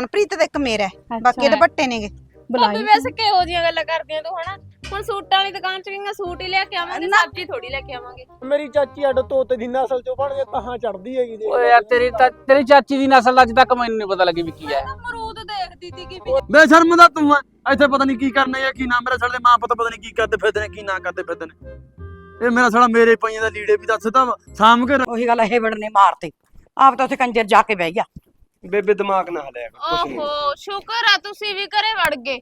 ਮਨਪ੍ਰੀਤ ਤੇ ਇੱਕ ਮੇਰਾ ਹੈ। ਬਾਕੀ ਇਹਦੇ ਬੱਟੇ ਨੇਗੇ। ਭਾਬੀ ਵੈਸੇ ਕਿਹੋ ਜੀਆਂ ਗੱਲਾਂ ਕਰਦੀਆਂ ਤੂੰ ਹਨਾ? ਹੁਣ ਸੂਟਾਂ ਵਾਲੀ ਦੁਕਾਨ ਚ ਗਈਆਂ ਸੂਟ ਹੀ ਲੈ ਕੇ ਆਵਾਂਗੇ ਸਬਜ਼ੀ ਥੋੜੀ ਲੈ ਕੇ ਆਵਾਂਗੇ। ਮੇਰੀ ਚਾਚੀ ਅੱਡ ਤੋਤੇ ਦੀ ਨਸਲ ਚੋਂ ਬਣ ਕੇ ਤਹਾਂ ਚੜਦੀ ਹੈਗੀ ਦੇਖ ਓਏ ਯਾਰ ਤੇਰੀ ਤਾਂ ਤੇਰੀ ਚਾਚੀ ਦੀ ਨਸਲ ਅੱਜ ਤੱਕ ਮੈਨੂੰ ਨਹੀਂ ਪਤਾ ਲੱਗੀ ਵੀ ਕੀ ਹੈ। ਅਮਰੂਦ ਦੇਖਦੀ ਸੀ ਕਿ ਬੇ ਸ਼ਰਮ ਦਾ ਤੂੰ ਆ ਇੱਥੇ ਪਤਾ ਨਹੀਂ ਕੀ ਕਰਨਾ ਹੈ ਕੀ ਨਾ। ਮੇਰੇ ਸਾਲੇ ਮਾਂ ਪਤਾ ਪਤਾ ਨਹੀਂ ਕੀ ਕਰਦੇ ਫਿਰਦੇ ਨੇ ਕੀ ਨਾ ਕਰਦੇ ਫਿਰਦੇ ਨੇ। ਇਹ ਮੇਰਾ ਸਾਲਾ ਮੇਰੇ ਪਈਆਂ ਦਾ ਲੀੜੇ ਵੀ ਦੱਸ ਤਾ ਸਾਮ ਕੇ ਉਹੀ ਗੱਲ ਇਹ ਵੜ ਨੇ ਮਾਰਤੇ। ਆਪ ਤਾਂ ਉੱਥੇ ਕੰਜਰ ਜਾ ਕੇ ਬਹਿ ਗਿਆ। ਬੇਬੇ ਦਿਮਾਗ ਨਾ ਹਲਿਆ ਕੁਛ ਨਹੀਂ। ਓਹੋ ਸ਼ੁਕਰ ਆ ਤੁਸੀਂ ਵੀ ਘਰੇ ਵੜ ਗਏ।